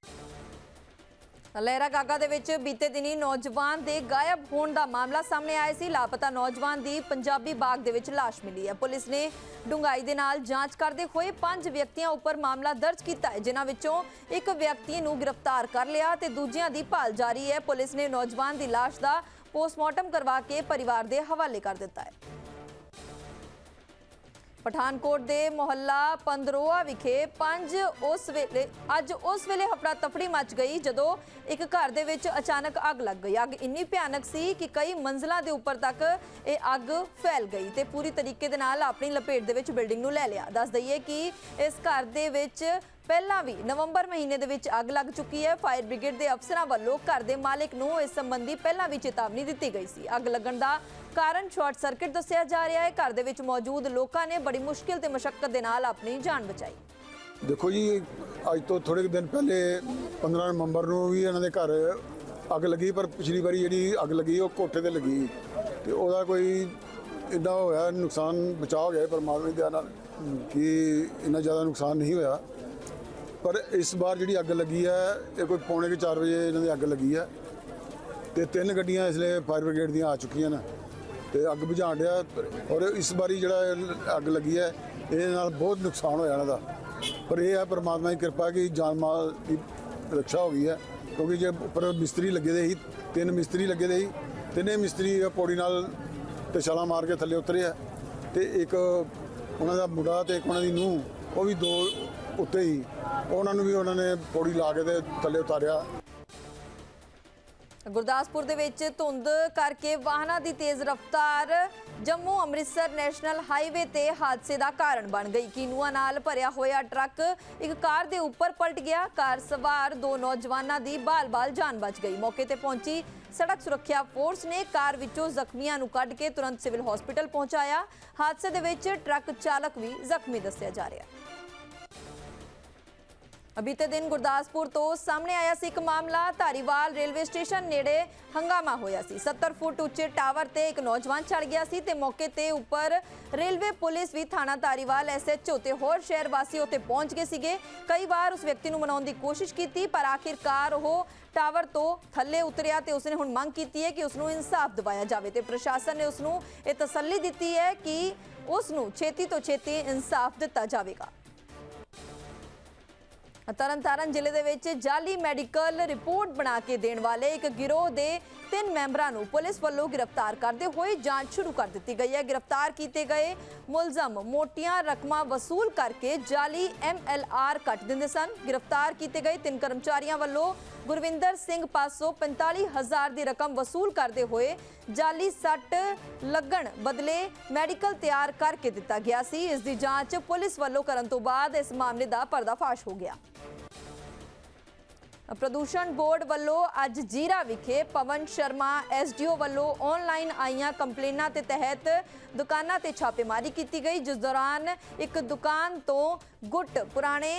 ਲਹਿਰਾ ਗਾਗਾ ਦੇ ਵਿੱਚ ਬੀਤੇ ਦਿਨੀ ਨੌਜਵਾਨ ਦੇ ਗਾਇਬ ਹੋਣ ਦਾ ਮਾਮਲਾ ਸਾਹਮਣੇ ਆਇਆ ਸੀ। ਲਾਪਤਾ ਨੌਜਵਾਨ ਦੀ ਪੰਜਾਬੀ ਬਾਗ ਦੇ ਵਿੱਚ ਲਾਸ਼ ਮਿਲੀ ਹੈ। ਪੁਲਿਸ ਨੇ ਡੂੰਘਾਈ ਦੇ ਨਾਲ ਜਾਂਚ ਕਰਦੇ ਹੋਏ ਪੰਜ ਵਿਅਕਤੀਆਂ ਉੱਪਰ ਮਾਮਲਾ ਦਰਜ ਕੀਤਾ ਹੈ, ਜਿਨ੍ਹਾਂ ਵਿੱਚੋਂ ਇੱਕ ਵਿਅਕਤੀ ਨੂੰ ਗ੍ਰਿਫਤਾਰ ਕਰ ਲਿਆ ਤੇ ਦੂਜਿਆਂ ਦੀ ਭਾਲ ਜਾਰੀ ਹੈ। ਪੁਲਿਸ ਨੇ ਨੌਜਵਾਨ ਦੀ ਲਾਸ਼ ਦਾ ਪੋਸਟਮਾਰਟਮ ਕਰਵਾ ਕੇ ਪਰਿਵਾਰ ਦੇ ਹਵਾਲੇ ਕਰ ਦਿੱਤਾ ਹੈ। ਪਠਾਨਕੋਟ ਦੇ ਮੁਹੱਲਾ ਪੰਦਰੋਆ ਵਿਖੇ ਪੰਜ ਉਸ ਵੇਲੇ, ਅੱਜ ਉਸ ਵੇਲੇ ਹਫੜਾ ਤਫੜੀ ਮਚ ਗਈ ਜਦੋਂ ਇੱਕ ਘਰ ਦੇ ਵਿੱਚ ਅਚਾਨਕ ਅੱਗ ਲੱਗ ਗਈ। ਅੱਗ ਇੰਨੀ ਭਿਆਨਕ ਸੀ ਕਿ ਕਈ ਮੰਜ਼ਲਾਂ ਦੇ ਉੱਪਰ ਤੱਕ ਇਹ ਅੱਗ ਫੈਲ ਗਈ ਤੇ ਪੂਰੀ ਤਰੀਕੇ ਦੇ ਨਾਲ ਆਪਣੀ ਲਪੇਟ ਦੇ ਵਿੱਚ ਬਿਲਡਿੰਗ ਨੂੰ ਲੈ ਲਿਆ। ਦੱਸ ਦਈਏ ਕਿ ਇਸ ਘਰ ਦੇ ਵਿੱਚ ਪਹਿਲਾਂ ਵੀ ਨਵੰਬਰ ਮਹੀਨੇ ਦੇ ਵਿੱਚ ਅੱਗ ਲੱਗ ਚੁੱਕੀ ਹੈ। ਫਾਇਰ ਬ੍ਰਿਗੇਡ ਦੇ ਅਫਸਰਾਂ ਵੱਲੋਂ ਘਰ ਦੇ ਮਾਲਕ ਨੂੰ ਇਸ ਸੰਬੰਧੀ ਪਹਿਲਾਂ ਵੀ ਚੇਤਾਵਨੀ ਦਿੱਤੀ ਗਈ ਸੀ। ਅੱਗ ਲੱਗਣ ਦਾ ਕਾਰਨ ਸ਼ਾਰਟ ਸਰਕਟ ਦੱਸਿਆ ਜਾ ਰਿਹਾ ਹੈ। ਘਰ ਦੇ ਵਿੱਚ ਮੌਜੂਦ ਲੋਕਾਂ ਨੇ ਬੜੀ ਮੁਸ਼ਕਿਲ ਤੇ ਮੁਸ਼ਕਲ ਦੇ ਨਾਲ ਆਪਣੀ ਜਾਨ ਬਚਾਈ।
ਦੇਖੋ ਜੀ, ਅੱਜ ਤੋਂ ਥੋੜੇ ਕੁ ਦਿਨ ਪਹਿਲੇ 15 ਨਵੰਬਰ ਨੂੰ ਵੀ ਇਹਨਾਂ ਦੇ ਘਰ ਅੱਗ ਲੱਗੀ, ਪਰ ਪਿਛਲੀ ਵਾਰੀ ਜਿਹੜੀ ਅੱਗ ਲੱਗੀ ਉਹ ਕੋਠੇ ਤੇ ਲੱਗੀ। ਤੇ ਉਹਦਾ ਕੋਈ ਇੰਨਾ ਹੋਇਆ, ਨੁਕਸਾਨ ਬਚਾ ਹੋ ਗਿਆ ਪਰਮਾਤਮਾ ਦੀ ਦਇਆ ਨਾਲ, ਕਿ ਇੰਨਾ ਜ਼ਿਆਦਾ ਨੁਕਸਾਨ ਨਹੀਂ ਹੋਇਆ। ਪਰ ਇਸ ਵਾਰ ਜਿਹੜੀ ਅੱਗ ਲੱਗੀ ਹੈ, ਇਹ ਕੋਈ ਪੌਣੇ ਕੁ 4 ਵਜੇ ਇਹਨਾਂ ਦੀ ਅੱਗ ਲੱਗੀ ਹੈ। ਤੇ ਤਿੰਨ ਗੱਡੀਆਂ ਇਸ ਲਈ ਫਾਇਰ ਬ੍ਰਿਗੇਡ ਦੀਆਂ ਆ ਚੁੱਕੀਆਂ ਨੇ ਤੇ ਅੱਗ ਬੁਝਾਉਣ ਡਿਆ ਔਰ ਇਸ ਵਾਰੀ ਜਿਹੜਾ ਅੱਗ ਲੱਗੀ ਹੈ, ਇਹਦੇ ਨਾਲ ਬਹੁਤ ਨੁਕਸਾਨ ਹੋਇਆ ਇਹਨਾਂ ਦਾ। ਪਰ ਇਹ ਹੈ ਪਰਮਾਤਮਾ ਦੀ ਕਿਰਪਾ ਕਿ ਜਾਨ ਮਾਲ ਦੀ ਰੱਖਿਆ ਹੋ ਗਈ ਹੈ, ਕਿਉਂਕਿ ਜੇ ਉੱਪਰ ਮਿਸਤਰੀ ਲੱਗੇ ਦੇ ਸੀ, ਤਿੰਨ ਮਿਸਤਰੀ ਲੱਗੇ ਦੇ ਸੀ, ਤਿੰਨੇ ਮਿਸਤਰੀ ਪੌੜੀ ਨਾਲ ਤੇ ਛਾਲਾਂ ਮਾਰ ਕੇ ਥੱਲੇ ਉਤਰੇ ਆ। ਤੇ ਇੱਕ ਉਹਨਾਂ ਦਾ ਮੁੰਡਾ ਤੇ ਇੱਕ ਉਹਨਾਂ ਦੀ ਨੂੰਹ, ਉਹ ਵੀ ਦੋ ਉੱਤੇ ਹੀ ਉਹਨਾਂ ਨੂੰ ਵੀ ਉਹਨਾਂ ਨੇ ਪੌੜੀ ਲਾ ਕੇ ਤੇ ਥੱਲੇ ਉਤਾਰਿਆ।
ਗੁਰਦਾਸਪੁਰ ਦੇ ਵਿੱਚ ਧੁੰਦ ਕਰਕੇ ਵਾਹਨਾਂ ਦੀ ਤੇਜ਼ ਰਫ਼ਤਾਰ ਜੰਮੂ ਅੰਮ੍ਰਿਤਸਰ ਨੈਸ਼ਨਲ ਹਾਈਵੇ ਤੇ ਹਾਦਸੇ ਦਾ ਕਾਰਨ ਬਣ ਗਈ। ਕੀਨੂਆ ਨਾਲ ਭਰਿਆ ਹੋਇਆ ਟਰੱਕ ਇੱਕ ਕਾਰ ਦੇ ਉੱਪਰ ਪਲਟ ਗਿਆ। ਕਾਰ ਸਵਾਰ ਦੋ ਨੌਜਵਾਨਾਂ ਦੀ ਬਾਲ-ਬਾਲ ਜਾਨ ਬਚ ਗਈ। ਮੌਕੇ ਤੇ ਪਹੁੰਚੀ ਸੜਕ ਸੁਰੱਖਿਆ ਫੋਰਸ ਨੇ ਕਾਰ ਵਿੱਚੋਂ ਜ਼ਖਮੀਆਂ ਨੂੰ ਕੱਢ ਕੇ ਤੁਰੰਤ ਸਿਵਲ ਹਸਪੀਟਲ ਪਹੁੰਚਾਇਆ। ਹਾਦਸੇ ਦੇ ਵਿੱਚ ਟਰੱਕ ਚਾਲਕ ਵੀ ਜ਼ਖਮੀ ਦੱਸਿਆ ਜਾ ਰਿਹਾ ਹੈ। ਬੀਤੇ ਦਿਨ ਗੁਰਦਾਸਪੁਰ ਤੋਂ ਸਾਹਮਣੇ ਆਇਆ ਸੀ ਇੱਕ ਮਾਮਲਾ। ਧਾਰੀਵਾਲ ਰੇਲਵੇ ਸਟੇਸ਼ਨ ਨੇੜੇ ਹੰਗਾਮਾ ਹੋਇਆ ਸੀ। 70 ਫੁੱਟ ਉੱਚੇ ਟਾਵਰ ਤੇ ਇੱਕ ਨੌਜਵਾਨ ਚੜ ਗਿਆ ਸੀ ਤੇ ਮੌਕੇ ਤੇ ਉੱਪਰ ਰੇਲਵੇ ਪੁਲਿਸ ਵੀ ਥਾਣਾ ਧਾਰੀਵਾਲ ਐਸਐਚਓ ਤੇ ਹੋਰ ਸ਼ਹਿਰ ਵਾਸੀ ਉੱਤੇ ਪਹੁੰਚ ਗਏ ਸੀਗੇ। ਕਈ ਵਾਰ ਉਸ ਵਿਅਕਤੀ ਨੂੰ ਮਨਾਉਣ ਦੀ ਕੋਸ਼ਿਸ਼ ਕੀਤੀ, ਪਰ ਆਖਿਰਕਾਰ ਉਹ ਟਾਵਰ ਤੋਂ ਥੱਲੇ ਉਤਰਿਆ ਤੇ ਉਸਨੇ ਹੁਣ ਮੰਗ ਕੀਤੀ ਹੈ ਕਿ ਉਸ ਨੂੰ ਇਨਸਾਫ ਦਿਵਾਇਆ ਜਾਵੇ ਤੇ ਪ੍ਰਸ਼ਾਸਨ ਨੇ ਉਸ ਨੂੰ ਇਹ ਤਸੱਲੀ ਦਿੱਤੀ ਹੈ ਕਿ ਉਸ ਨੂੰ ਛੇਤੀ ਤੋਂ ਛੇਤੀ ਇਨਸਾਫ ਦਿੱਤਾ ਜਾਵੇਗਾ। ਤਰਨਤਾਰਨ ਜ਼ਿਲ੍ਹੇ ਦੇ ਵਿੱਚ ਜਾਲੀ ਮੈਡੀਕਲ ਰਿਪੋਰਟ ਬਣਾ ਕੇ ਦੇਣ ਵਾਲੇ ਇੱਕ ਗਿਰੋਹ ਦੇ ਤਿੰਨ ਮੈਂਬਰਾਂ ਨੂੰ ਪੁਲਿਸ ਵੱਲੋਂ ਗ੍ਰਿਫਤਾਰ ਕਰਦੇ ਹੋਏ ਜਾਂਚ ਸ਼ੁਰੂ ਕਰ ਦਿੱਤੀ ਗਈ ਹੈ। ਗ੍ਰਿਫਤਾਰ ਕੀਤੇ ਗਏ ਮੁਲਜ਼ਮ ਮੋਟੀਆਂ ਰਕਮਾਂ ਵਸੂਲ ਕਰਕੇ ਜਾਲੀ ਐਮਐਲਆਰ ਕੱਟ ਦਿੰਦੇ ਸਨ। ਗ੍ਰਿਫਤਾਰ ਕੀਤੇ ਗਏ ਤਿੰਨ ਕਰਮਚਾਰੀਆਂ ਵੱਲੋਂ ਗੁਰਵਿੰਦਰ ਸਿੰਘ ਪਾਸੋਂ 45000 ਦੀ ਰਕਮ ਵਸੂਲ ਕਰਦੇ ਹੋਏ ਜਾਲੀ ਸੱਟ ਲੱਗਣ ਬਦਲੇ ਮੈਡੀਕਲ ਤਿਆਰ ਕਰਕੇ ਦਿੱਤਾ ਗਿਆ ਸੀ। ਇਸ ਦੀ ਜਾਂਚ ਪੁਲਿਸ ਵੱਲੋਂ ਕਰਨ ਤੋਂ ਬਾਅਦ ਇਸ ਮਾਮਲੇ ਦਾ ਪਰਦਾਫਾਸ਼ ਹੋ ਗਿਆ। ਪ੍ਰਦੂਸ਼ਣ ਬੋਰਡ ਵੱਲੋਂ ਅੱਜ ਜੀਰਾ ਵਿਖੇ ਪਵਨ ਸ਼ਰਮਾ ਐਸਡੀਓ ਵੱਲੋਂ ਆਨਲਾਈਨ ਆਈਆਂ ਕੰਪਲੇਨਾਂ ਤੇ ਤਹਿਤ ਦੁਕਾਨਾਂ ਤੇ ਛਾਪੇਮਾਰੀ ਕੀਤੀ ਗਈ। ਜਿਸ ਦੌਰਾਨ ਇੱਕ ਦੁਕਾਨ ਤੋਂ ਗੁੱਟ ਪੁਰਾਣੇ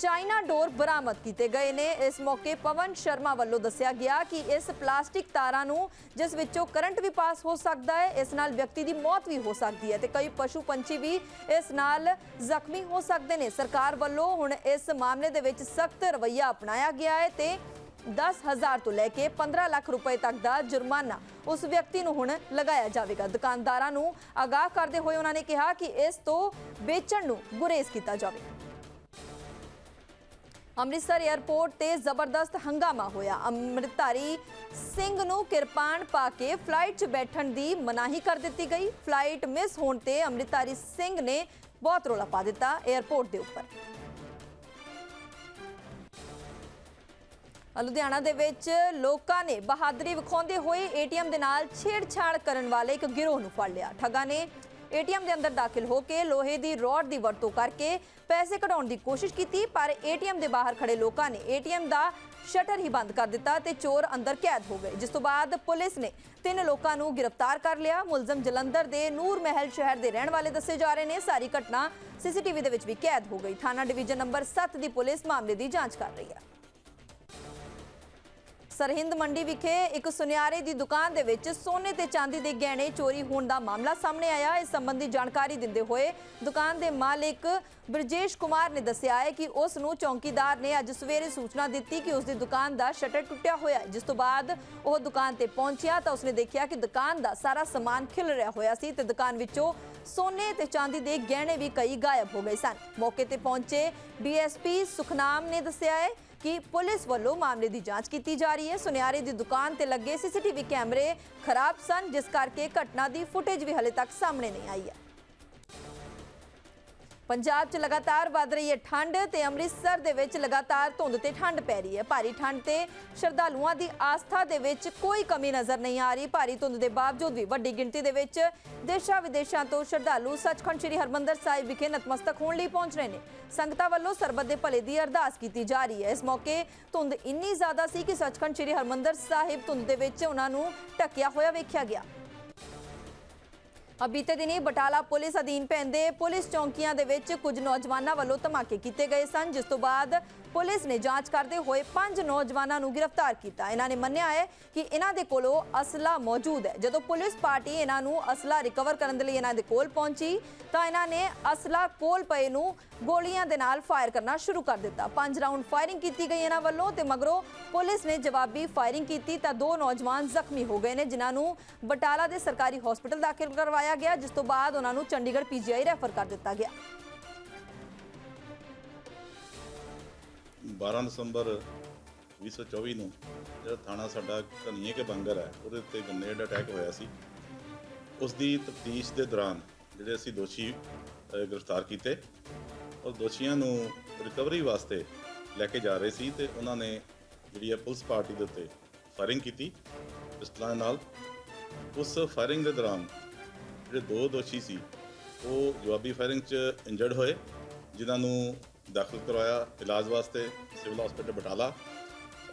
ਚਾਈਨਾ ਡੋਰ ਬਰਾਮਦ ਕੀਤੇ ਗਏ ਨੇ। ਇਸ ਮੌਕੇ ਪਵਨ ਸ਼ਰਮਾ ਵੱਲੋਂ ਦੱਸਿਆ ਗਿਆ ਕਿ ਇਸ ਪਲਾਸਟਿਕ ਤਾਰਾਂ ਨੂੰ, ਜਿਸ ਵਿੱਚੋਂ ਕਰੰਟ ਵੀ ਪਾਸ ਹੋ ਸਕਦਾ ਹੈ, ਇਸ ਨਾਲ ਵਿਅਕਤੀ ਦੀ ਮੌਤ ਵੀ ਹੋ ਸਕਦੀ ਹੈ ਤੇ ਕਈ ਪਸ਼ੂ ਪੰਛੀ ਵੀ ਇਸ ਨਾਲ ਜ਼ਖਮੀ ਹੋ ਸਕਦੇ ਨੇ। ਸਰਕਾਰ ਵੱਲੋਂ ਹੁਣ ਇਸ ਮਾਮਲੇ ਦੇ ਵਿੱਚ ਸਖਤ ਰਵੱਈਆ ਅਪਣਾਇਆ ਗਿਆ ਹੈ ਤੇ 10000 ਤੋਂ ਲੈ ਕੇ 15 ਲੱਖ ਰੁਪਏ ਤੱਕ ਦਾ ਜੁਰਮਾਨਾ ਉਸ ਵਿਅਕਤੀ ਨੂੰ ਹੁਣ ਲਗਾਇਆ ਜਾਵੇਗਾ। ਦੁਕਾਨਦਾਰਾਂ ਨੂੰ ਆਗਾਹ ਕਰਦੇ ਹੋਏ ਉਹਨਾਂ ਨੇ ਕਿਹਾ ਕਿ ਇਸ ਤੋਂ ਵੇਚਣ ਨੂੰ ਗੁਰੇਜ਼ ਕੀਤਾ ਜਾਵੇ ਅੰਮ੍ਰਿਤਸਰ 에ਅਰਪੋਰਟ ਤੇ ਜ਼ਬਰਦਸਤ ਹੰਗਾਮਾ ਹੋਇਆ। ਅੰਮ੍ਰਿਤਧਾਰੀ ਸਿੰਘ ਨੂੰ ਕਿਰਪਾਨ ਪਾ ਕੇ ਫਲਾਈਟ 'ਚ ਬੈਠਣ ਦੀ ਮਨਾਹੀ ਕਰ ਦਿੱਤੀ ਗਈ। ਫਲਾਈਟ ਮਿਸ ਹੋਣ ਤੇ ਅੰਮ੍ਰਿਤਧਾਰੀ ਸਿੰਘ ਨੇ ਬਹੁਤ ਰੋਲਾ ਪਾ ਦਿੱਤਾ 에ਅਰਪੋਰਟ ਦੇ ਉੱਪਰ। ਲੁਧਿਆਣਾ ਦੇ ਵਿੱਚ ਲੋਕਾਂ ਨੇ ਬਹਾਦਰੀ ਵਿਖਾਉਂਦੇ ਹੋਏ ਏਟੀਐਮ ਦੇ ਨਾਲ ਛੇੜਛਾੜ ਕਰਨ ਵਾਲੇ ਇੱਕ ਗਿਰੋਹ ਨੂੰ ਫੜ ਲਿਆ। ਠੱਗਾ ਨੇ ਏਟੀਐਮ ਦੇ ਅੰਦਰ ਦਾਖਲ ਹੋ ਕੇ ਲੋਹੇ ਦੀ ਰੋਡ ਦੀ ਵਰਤੋਂ ਕਰਕੇ ਪੈਸੇ ਕਢਾਉਣ ਦੀ ਕੋਸ਼ਿਸ਼ ਕੀਤੀ, ਪਰ ਏਟੀਐਮ ਦੇ ਬਾਹਰ ਖੜੇ ਲੋਕਾਂ ਨੇ ਏਟੀਐਮ ਦਾ ਸ਼ਟਰ ਹੀ ਬੰਦ ਕਰ ਦਿੱਤਾ ਤੇ ਚੋਰ ਅੰਦਰ ਕੈਦ ਹੋ ਗਏ। ਜਿਸ ਤੋਂ ਬਾਅਦ ਪੁਲਿਸ ਨੇ ਤਿੰਨ ਲੋਕਾਂ ਨੂੰ ਗ੍ਰਿਫਤਾਰ ਕਰ ਲਿਆ। ਮੁਲਜ਼ਮ ਜਲੰਧਰ ਦੇ ਨੂਰ ਮਹਿਲ ਸ਼ਹਿਰ ਦੇ ਰਹਿਣ ਵਾਲੇ ਦੱਸੇ ਜਾ ਰਹੇ ਨੇ। ਸਾਰੀ ਘਟਨਾ ਸੀਸੀਟੀਵੀ ਦੇ ਵਿੱਚ ਵੀ ਕੈਦ ਹੋ ਗਈ। ਥਾਣਾ ਡਿਵੀਜ਼ਨ ਨੰਬਰ 7 ਦੀ ਪੁਲਿਸ ਮਾਮਲੇ ਦੀ ਜਾਂਚ ਕਰ ਰਹੀ ਹੈ। ਸਰਹਿੰਦ ਮੰਡੀ ਵਿਖੇ ਇੱਕ ਸੁਨਿਆਰੇ ਦੀ ਦੁਕਾਨ ਦੇ ਵਿੱਚ ਸੋਨੇ ਤੇ ਚਾਂਦੀ ਦੇ ਗਹਿਣੇ ਚੋਰੀ ਹੋਣ ਦਾ ਮਾਮਲਾ ਸਾਹਮਣੇ ਆਇਆ। ਇਸ ਸੰਬੰਧੀ ਜਾਣਕਾਰੀ ਦਿੰਦੇ ਹੋਏ ਦੁਕਾਨ ਦੇ ਮਾਲਕ ਬ੍ਰਜੇਸ਼ ਕੁਮਾਰ ਨੇ ਦੱਸਿਆ ਹੈ ਕਿ ਉਸ ਨੂੰ ਚੌਕੀਦਾਰ ਨੇ ਅੱਜ ਸਵੇਰੇ ਸੂਚਨਾ ਦਿੱਤੀ ਕਿ ਉਸ ਦੀ ਦੁਕਾਨ ਦਾ ਸ਼ਟਰ ਟੁੱਟਿਆ ਹੋਇਆ ਹੈ। ਜਿਸ ਤੋਂ ਬਾਅਦ ਉਹ ਦੁਕਾਨ ਤੇ ਪਹੁੰਚਿਆ ਤਾਂ ਉਸਨੇ ਦੇਖਿਆ ਕਿ ਦੁਕਾਨ ਦਾ ਸਾਰਾ ਸਮਾਨ ਖਿਲ ਰਿਹਾ ਹੋਇਆ ਸੀ ਤੇ ਦੁਕਾਨ ਵਿੱਚੋਂ ਸੋਨੇ ਤੇ ਚਾਂਦੀ ਦੇ ਗਹਿਣੇ ਵੀ ਕਈ ਗਾਇਬ ਹੋ ਗਏ ਸਨ। ਮੌਕੇ ਤੇ ਪਹੁੰਚੇ ਡੀਐਸਪੀ ਸੁਖਨਾਮ ਨੇ ਦੱਸਿਆ ਹੈ ਕਿ ਪੁਲਿਸ ਵੱਲੋਂ ਮਾਮਲੇ ਦੀ ਜਾਂਚ ਕੀਤੀ ਜਾ ਰਹੀ ਹੈ। ਸੁਨਿਆਰੇ ਦੀ ਦੁਕਾਨ ਤੇ ਲੱਗੇ ਸੀਸੀਟੀਵੀ ਕੈਮਰੇ ਖਰਾਬ ਸਨ, ਜਿਸ ਕਰਕੇ ਘਟਨਾ ਦੀ ਫੁਟੇਜ ਵੀ ਹਲੇ ਤੱਕ ਸਾਹਮਣੇ ਨਹੀਂ ਆਈ ਹੈ। ਪੰਜਾਬ 'ਚ ਲਗਾਤਾਰ ਵੱਧ ਰਹੀ ਹੈ ਠੰਡ ਤੇ ਅੰਮ੍ਰਿਤਸਰ ਦੇ ਵਿੱਚ ਲਗਾਤਾਰ ਧੁੰਦ ਤੇ ਠੰਡ ਪੈ ਰਹੀ ਹੈ। ਭਾਰੀ ਠੰਡ ਤੇ ਸ਼ਰਧਾਲੂਆਂ ਦੀ ਆਸਥਾ ਦੇ ਵਿੱਚ ਕੋਈ ਕਮੀ ਨਜ਼ਰ ਨਹੀਂ ਆ ਰਹੀ। ਭਾਰੀ ਧੁੰਦ ਦੇ ਬਾਵਜੂਦ ਵੀ ਵੱਡੀ ਗਿਣਤੀ ਦੇ ਵਿੱਚ ਦੇਸ਼ਾਂ ਵਿਦੇਸ਼ਾਂ ਤੋਂ ਸ਼ਰਧਾਲੂ ਸੱਚਖੰਡ ਸ੍ਰੀ ਹਰਮੰਦਰ ਸਾਹਿਬ ਵਿਖੇ ਨਤਮਸਤਕ ਹੋਣ ਲਈ ਪਹੁੰਚ ਰਹੇ ਨੇ। ਸੰਗਤਾਂ ਵੱਲੋਂ ਸਰਬੱਤ ਦੇ ਭਲੇ ਦੀ ਅਰਦਾਸ ਕੀਤੀ ਜਾ ਰਹੀ ਹੈ। ਇਸ ਮੌਕੇ ਧੁੰਦ ਇੰਨੀ ਜ਼ਿਆਦਾ ਸੀ ਕਿ ਸੱਚਖੰਡ ਸ੍ਰੀ ਹਰਮੰਦਰ ਸਾਹਿਬ ਧੁੰਦ ਦੇ ਵਿੱਚ ਉਹਨਾਂ ਨੂੰ ਢੱਕਿਆ ਹੋਇਆ ਵੇਖਿਆ ਗਿਆ। ਬੀਤੇ ਦਿਨੀ ਬਟਾਲਾ ਪੁਲਿਸ ਅਧੀਨ ਪੈਂਦੇ ਪੁਲਿਸ ਚੌਂਕੀਆਂ ਦੇ ਵਿੱਚ ਕੁਝ ਨੌਜਵਾਨਾਂ ਵੱਲੋਂ ਧਮਾਕੇ ਕੀਤੇ ਗਏ ਸਨ, ਜਿਸ ਤੋਂ ਬਾਅਦ ਪੁਲਿਸ ਨੇ ਜਾਂਚ ਕਰਦੇ ਹੋਏ ਪੰਜ ਨੌਜਵਾਨਾਂ ਨੂੰ ਗ੍ਰਿਫਤਾਰ ਕੀਤਾ। ਇਹਨਾਂ ਨੇ ਮੰਨਿਆ ਹੈ ਕਿ ਇਹਨਾਂ ਦੇ ਕੋਲੋਂ ਅਸਲਾ ਮੌਜੂਦ ਹੈ। ਜਦੋਂ ਪੁਲਿਸ ਪਾਰਟੀ ਇਹਨਾਂ ਨੂੰ ਅਸਲਾ ਰਿਕਵਰ ਕਰਨ ਦੇ ਲਈ ਇਹਨਾਂ ਦੇ ਕੋਲ ਪਹੁੰਚੀ, ਤਾਂ ਇਹਨਾਂ ਨੇ ਅਸਲਾ ਕੋਲ ਪਏ ਨੂੰ ਗੋਲੀਆਂ ਦੇ ਨਾਲ ਫਾਇਰ ਕਰਨਾ ਸ਼ੁਰੂ ਕਰ ਦਿੱਤਾ। ਪੰਜ ਰਾਉਂਡ ਫਾਇਰਿੰਗ ਕੀਤੀ ਗਈ ਇਹਨਾਂ ਵੱਲੋਂ ਤੇ ਮਗਰੋਂ ਪੁਲਿਸ ਨੇ ਜਵਾਬੀ ਫਾਇਰਿੰਗ ਕੀਤੀ ਤਾਂ ਦੋ ਨੌਜਵਾਨ ਜ਼ਖਮੀ ਹੋ ਗਏ ਨੇ, ਜਿਨ੍ਹਾਂ ਨੂੰ ਬਟਾਲਾ ਦੇ ਸਰਕਾਰੀ ਹਸਪਤਾਲ ਦਾਖਲ ਕਰਵਾਇਆ ਗਿਆ, ਜਿਸ ਤੋਂ ਬਾਅਦ ਉਹਨਾਂ ਨੂੰ ਚੰਡੀਗੜ੍ਹ ਪੀਜੀਆਈ ਰੈਫਰ ਕਰ ਦਿੱਤਾ ਗਿਆ।
12 ਦਸੰਬਰ 2024 ਨੂੰ ਜਿਹੜਾ ਥਾਣਾ ਸਾਡਾ ਧਨੀਏ ਕੇ ਬੰਗਰ ਹੈ, ਉਹਦੇ ਉੱਤੇ ਗ੍ਰਨੇਡ ਅਟੈਕ ਹੋਇਆ ਸੀ। ਉਸ ਦੀ ਤਫਤੀਸ਼ ਦੇ ਦੌਰਾਨ ਜਿਹੜੇ ਅਸੀਂ ਦੋਸ਼ੀ ਗ੍ਰਿਫਤਾਰ ਕੀਤੇ, ਔਰ ਦੋਸ਼ੀਆਂ ਨੂੰ ਰਿਕਵਰੀ ਵਾਸਤੇ ਲੈ ਕੇ ਜਾ ਰਹੇ ਸੀ ਤੇ ਉਹਨਾਂ ਨੇ ਜਿਹੜੀ ਹੈ ਪੁਲਿਸ ਪਾਰਟੀ ਦੇ ਉੱਤੇ ਫਾਇਰਿੰਗ ਕੀਤੀ ਪਿਸਤਲਾਂ ਦੇ ਨਾਲ। ਉਸ ਫਾਇਰਿੰਗ ਦੇ ਦੌਰਾਨ ਜਿਹੜੇ ਦੋ ਦੋਸ਼ੀ ਸੀ, ਉਹ ਜਵਾਬੀ ਫਾਇਰਿੰਗ 'ਚ ਇੰਜਰਡ ਹੋਏ, ਜਿਨ੍ਹਾਂ ਨੂੰ ਦਾਖਲ ਕਰਵਾਇਆ, ਇਲਾਜ ਵਾਸਤੇ ਸਿਵਲ ਹਸਪੀਟਲ ਬਟਾਲਾ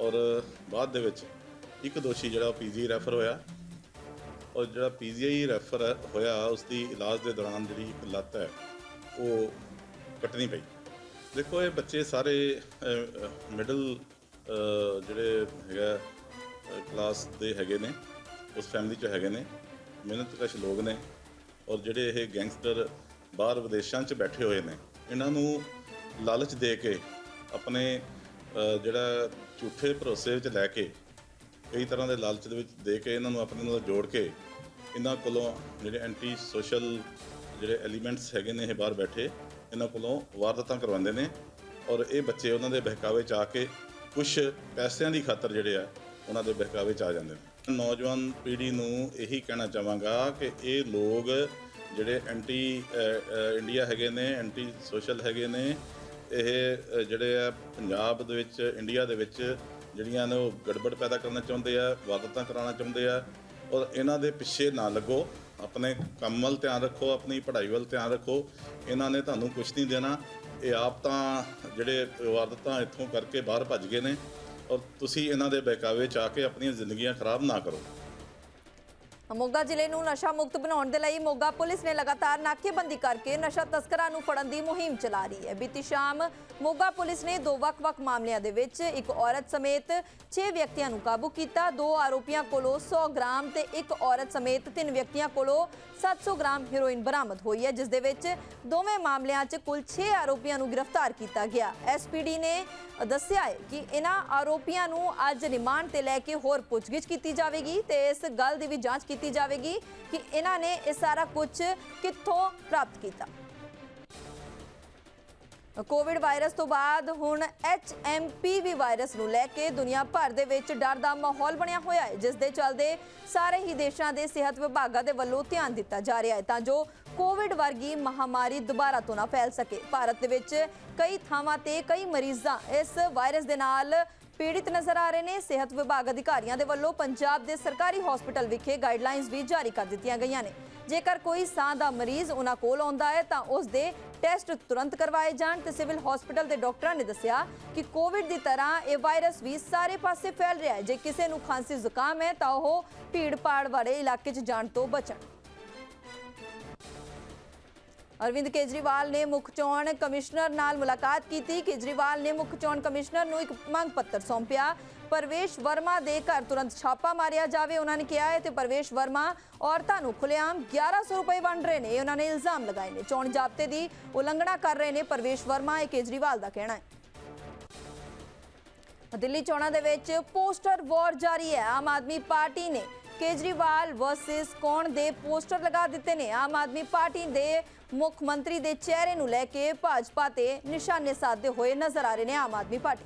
ਔਰ ਬਾਅਦ ਦੇ ਵਿੱਚ ਇੱਕ ਦੋਸ਼ੀ ਜਿਹੜਾ ਪੀਜੀ ਰੈਫਰ ਹੋਇਆ ਔਰ ਜਿਹੜਾ ਪੀਜੀਆਈ ਰੈਫਰ ਹੋਇਆ ਉਸ ਦੀ ਇਲਾਜ ਦੇ ਦੌਰਾਨ ਜਿਹੜੀ ਇੱਕ ਲੱਤ ਹੈ, ਉਹ ਕੱਟਣੀ ਪਈ। ਦੇਖੋ, ਇਹ ਬੱਚੇ ਸਾਰੇ ਮਿਡਲ ਜਿਹੜੇ ਹੈਗਾ ਕਲਾਸ ਦੇ ਹੈਗੇ ਨੇ, ਉਸ ਫੈਮਿਲੀ ਚ ਹੈਗੇ ਨੇ ਮਿਹਨਤਕਸ਼ ਲੋਕ ਨੇ ਔਰ ਜਿਹੜੇ ਇਹ ਗੈਂਗਸਟਰ ਬਾਹਰ ਵਿਦੇਸ਼ਾਂ 'ਚ ਬੈਠੇ ਹੋਏ ਨੇ, ਇਹਨਾਂ ਨੂੰ ਲਾਲਚ ਦੇ ਕੇ ਆਪਣੇ ਜਿਹੜਾ ਝੂਠੇ ਭਰੋਸੇ ਵਿੱਚ ਲੈ ਕੇ, ਕਈ ਤਰ੍ਹਾਂ ਦੇ ਲਾਲਚ ਦੇ ਵਿੱਚ ਦੇ ਕੇ ਇਹਨਾਂ ਨੂੰ ਆਪਣੇ ਨਾਲ ਜੋੜ ਕੇ ਇਹਨਾਂ ਕੋਲੋਂ ਜਿਹੜੇ ਐਂਟੀ ਸੋਸ਼ਲ ਜਿਹੜੇ ਐਲੀਮੈਂਟਸ ਹੈਗੇ ਨੇ ਇਹ ਬਾਹਰ ਬੈਠੇ, ਇਹਨਾਂ ਕੋਲੋਂ ਵਾਰਦਾਤਾਂ ਕਰਵਾਉਂਦੇ ਨੇ ਔਰ ਇਹ ਬੱਚੇ ਉਹਨਾਂ ਦੇ ਬਹਿਕਾਵੇ 'ਚ ਆ ਕੇ ਕੁਝ ਪੈਸਿਆਂ ਦੀ ਖਾਤਰ ਜਿਹੜੇ ਆ, ਉਹਨਾਂ ਦੇ ਬਹਿਕਾਵੇ 'ਚ ਆ ਜਾਂਦੇ ਨੇ। ਨੌਜਵਾਨ ਪੀੜ੍ਹੀ ਨੂੰ ਇਹੀ ਕਹਿਣਾ ਚਾਹਾਂਗਾ ਕਿ ਇਹ ਲੋਕ ਜਿਹੜੇ ਐਂਟੀ ਇੰਡੀਆ ਹੈਗੇ ਨੇ ਐਂਟੀ ਸੋਸ਼ਲ ਹੈਗੇ ਨੇ ਇਹ ਜਿਹੜੇ ਆ ਪੰਜਾਬ ਦੇ ਵਿੱਚ, ਇੰਡੀਆ ਦੇ ਵਿੱਚ ਜਿਹੜੀਆਂ ਨੇ ਉਹ ਗੜਬੜ ਪੈਦਾ ਕਰਨਾ ਚਾਹੁੰਦੇ ਆ ਵਾਰਦਾਤਾਂ ਕਰਾਉਣਾ ਚਾਹੁੰਦੇ ਆ, ਔਰ ਇਹਨਾਂ ਦੇ ਪਿੱਛੇ ਨਾ ਲੱਗੋ। ਆਪਣੇ ਕੰਮ ਵੱਲ ਧਿਆਨ ਰੱਖੋ, ਆਪਣੀ ਪੜ੍ਹਾਈ ਵੱਲ ਧਿਆਨ ਰੱਖੋ। ਇਹਨਾਂ ਨੇ ਤੁਹਾਨੂੰ ਕੁਝ ਨਹੀਂ ਦੇਣਾ। ਇਹ ਆਪ ਤਾਂ ਜਿਹੜੇ ਵਾਰਦਾਤਾਂ ਇੱਥੋਂ ਕਰਕੇ ਬਾਹਰ ਭੱਜ ਗਏ ਨੇ, ਔਰ ਤੁਸੀਂ ਇਹਨਾਂ ਦੇ ਬਹਿਕਾਵੇ ਚ ਆ ਕੇ ਆਪਣੀਆਂ ਜ਼ਿੰਦਗੀਆਂ ਖਰਾਬ ਨਾ ਕਰੋ।
ਮੋਗਾ ਜ਼ਿਲ੍ਹੇ ਨੂੰ ਨਸ਼ਾ ਮੁਕਤ ਬਣਾਉਣ ਦੇ ਲਈ ਮੋਗਾ ਪੁਲਿਸ ਨੇ ਲਗਾਤਾਰ ਨਾਕੇਬੰਦੀ ਕਰਕੇ ਨਸ਼ਾ ਤਸਕਰਾਂ ਨੂੰ ਫੜਨ ਦੀ ਮੁਹਿੰਮ ਚਲਾ ਰਹੀ ਹੈ। ਬੀਤੀ ਸ਼ਾਮ ਮੋਗਾ ਪੁਲਿਸ ਨੇ ਦੋ ਵੱਖ-ਵੱਖ ਮਾਮਲਿਆਂ ਦੇ ਵਿੱਚ ਇੱਕ ਔਰਤ ਸਮੇਤ 6 ਵਿਅਕਤੀਆਂ ਨੂੰ ਕਾਬੂ ਕੀਤਾ। ਦੋ ਆਰੋਪੀਆਂ ਕੋਲੋਂ 100 ਗ੍ਰਾਮ ਤੇ ਇੱਕ ਔਰਤ ਸਮੇਤ ਤਿੰਨ ਵਿਅਕਤੀਆਂ ਕੋਲੋਂ 700 ਗ੍ਰਾਮ ਹੈਰੋਇਨ ਬਰਾਮਦ ਹੋਈ ਹੈ, ਜਿਸ ਦੇ ਵਿੱਚ ਦੋਵੇਂ ਮਾਮਲਿਆਂ 'ਚ ਕੁੱਲ 6 ਆਰੋਪੀਆਂ ਨੂੰ ਗ੍ਰਿਫਤਾਰ ਕੀਤਾ ਗਿਆ। ਐਸਪੀਡੀ ਨੇ ਦੱਸਿਆ ਹੈ ਕਿ ਇਹਨਾਂ ਆਰੋਪੀਆਂ ਨੂੰ ਅੱਜ ਰਿਮਾਂਡ ਤੇ ਲੈ ਕੇ ਹੋਰ ਪੁੱਛਗਿੱਛ ਕੀਤੀ ਜਾਵੇਗੀ ਤੇ ਇਸ ਗੱਲ ਦੀ ਵੀ ਜਾਂਚ ਕੀਤੀ ਜਾਵੇਗੀ ਕਿ ਇਹਨਾਂ ਨੇ ਇਹ ਸਾਰਾ ਕੁਝ ਕਿੱਥੋਂ ਪ੍ਰਾਪਤ ਕੀਤਾ। ਕੋਵਿਡ ਵਾਇਰਸ ਤੋਂ ਬਾਅਦ ਹੁਣ HMPV ਵਾਇਰਸ ਨੂੰ ਲੈ ਕੇ ਦੁਨੀਆ ਭਰ ਦੇ ਵਿੱਚ ਡਰ ਦਾ ਮਾਹੌਲ ਬਣਿਆ ਹੋਇਆ ਹੈ, ਜਿਸ ਦੇ ਚੱਲਦੇ ਸਾਰੇ ਹੀ ਦੇਸ਼ਾਂ ਦੇ ਸਿਹਤ ਵਿਭਾਗਾਂ ਦੇ ਵੱਲੋਂ ਧਿਆਨ ਦਿੱਤਾ ਜਾ ਰਿਹਾ ਹੈ ਤਾਂ ਜੋ ਕੋਵਿਡ ਵਰਗੀ ਮਹਾਮਾਰੀ ਦੁਬਾਰਾ ਤੋਂ ਨਾ ਫੈਲ ਸਕੇ। ਭਾਰਤ ਦੇ ਵਿੱਚ ਕਈ ਥਾਵਾਂ ਤੇ ਕਈ ਮਰੀਜ਼ਾਂ ਇਸ ਵਾਇਰਸ ਦੇ ਨਾਲ ਪੀੜਿਤ ਨਜ਼ਰ ਆ ਰਹੇ ਨੇ। ਸਿਹਤ ਵਿਭਾਗ ਅਧਿਕਾਰੀਆਂ ਦੇ ਵੱਲੋਂ ਪੰਜਾਬ ਦੇ ਸਰਕਾਰੀ ਹਸਪਤਾਲ ਵਿਖੇ ਗਾਈਡਲਾਈਨਸ ਵੀ ਜਾਰੀ ਕਰ ਦਿੱਤੀਆਂ ਗਈਆਂ ਨੇ। ਜੇਕਰ ਕੋਈ ਸਾਹ ਦਾ ਮਰੀਜ਼ ਉਹਨਾਂ ਕੋਲ ਆਉਂਦਾ ਹੈ, ਤਾਂ ਉਸ ਦੇ ਟੈਸਟ ਤੁਰੰਤ ਕਰਵਾਏ ਜਾਣ ਤੇ ਸਿਵਲ ਹਸਪਤਾਲ ਦੇ ਡਾਕਟਰਾਂ ਨੇ ਦੱਸਿਆ ਕਿ ਕੋਵਿਡ ਦੀ ਤਰ੍ਹਾਂ ਇਹ ਵਾਇਰਸ ਵੀ ਸਾਰੇ ਪਾਸੇ ਫੈਲ ਰਿਹਾ ਹੈ। ਜੇ ਕਿਸੇ ਨੂੰ ਖਾਂਸੀ ਜ਼ੁਕਾਮ ਹੈ, ਤਾਂ ਉਹ ਭੀੜ-ਭਾੜ ਵਾਲੇ ਇਲਾਕੇ 'ਚ ਜਾਣ ਤੋਂ ਬਚਣ। ਅਰਵਿੰਦ ਕੇਜਰੀਵਾਲ ਨੇ ਮੁੱਖ ਚੋਣ ਕਮਿਸ਼ਨਰ ਨਾਲ ਮੁਲਾਕਾਤ ਕੀਤੀ। ਕੇਜਰੀਵਾਲ ਨੇ ਮੁੱਖ ਚੋਣ ਕਮਿਸ਼ਨਰ ਨੂੰ ਇੱਕ ਮੰਗ ਪੱਤਰ ਸੌਂਪਿਆ। ਪਰਵੇਸ਼ ਵਰਮਾ ਦੇ ਘਰ ਤੁਰੰਤ ਛਾਪਾ ਮਾਰਿਆ ਜਾਵੇ, ਉਹਨਾਂ ਨੇ ਕਿਹਾ ਹੈ ਤੇ ਪਰਵੇਸ਼ ਵਰਮਾ ਔਰਤਾਂ ਨੂੰ ਖੁੱਲੇਆਮ 1100 ਰੁਪਏ ਵੰਡ ਰਹੇ ਨੇ। ਉਹਨਾਂ ਨੇ ਇਲਜ਼ਾਮ ਲਗਾਏ ਨੇ। ਚੋਣ ਜ਼ਾਬਤੇ ਦੀ ਉਲੰਘਣਾ ਕਰ ਰਹੇ ਨੇ ਪਰਵੇਸ਼ ਵਰਮਾ, ਇਹ ਕੇਜਰੀਵਾਲ ਦਾ ਕਹਿਣਾ ਹੈ। ਦਿੱਲੀ ਚੋਣਾਂ ਦੇ ਵਿੱਚ ਪੋਸਟਰ ਵਾਰ ਜਾਰੀ ਹੈ। ਆਮ ਆਦਮੀ ਪਾਰਟੀ ਨੇ ਕੇਜਰੀਵਾਲ ਵਰਸਸ ਕੌਣ ਦੇ ਪੋਸਟਰ ਲਗਾ ਦਿੱਤੇ ਨੇ? ਆਮ ਆਦਮੀ ਪਾਰਟੀ ਦੇ ਮੁੱਖ ਮੰਤਰੀ ਦੇ ਚਿਹਰੇ ਨੂੰ ਲੈ ਕੇ ਭਾਜਪਾ ਤੇ ਨਿਸ਼ਾਨੇ ਸਾਧਦੇ ਹੋਏ ਨਜ਼ਰ ਆ ਰਹੇ ਨੇ ਆਮ ਆਦਮੀ ਪਾਰਟੀ।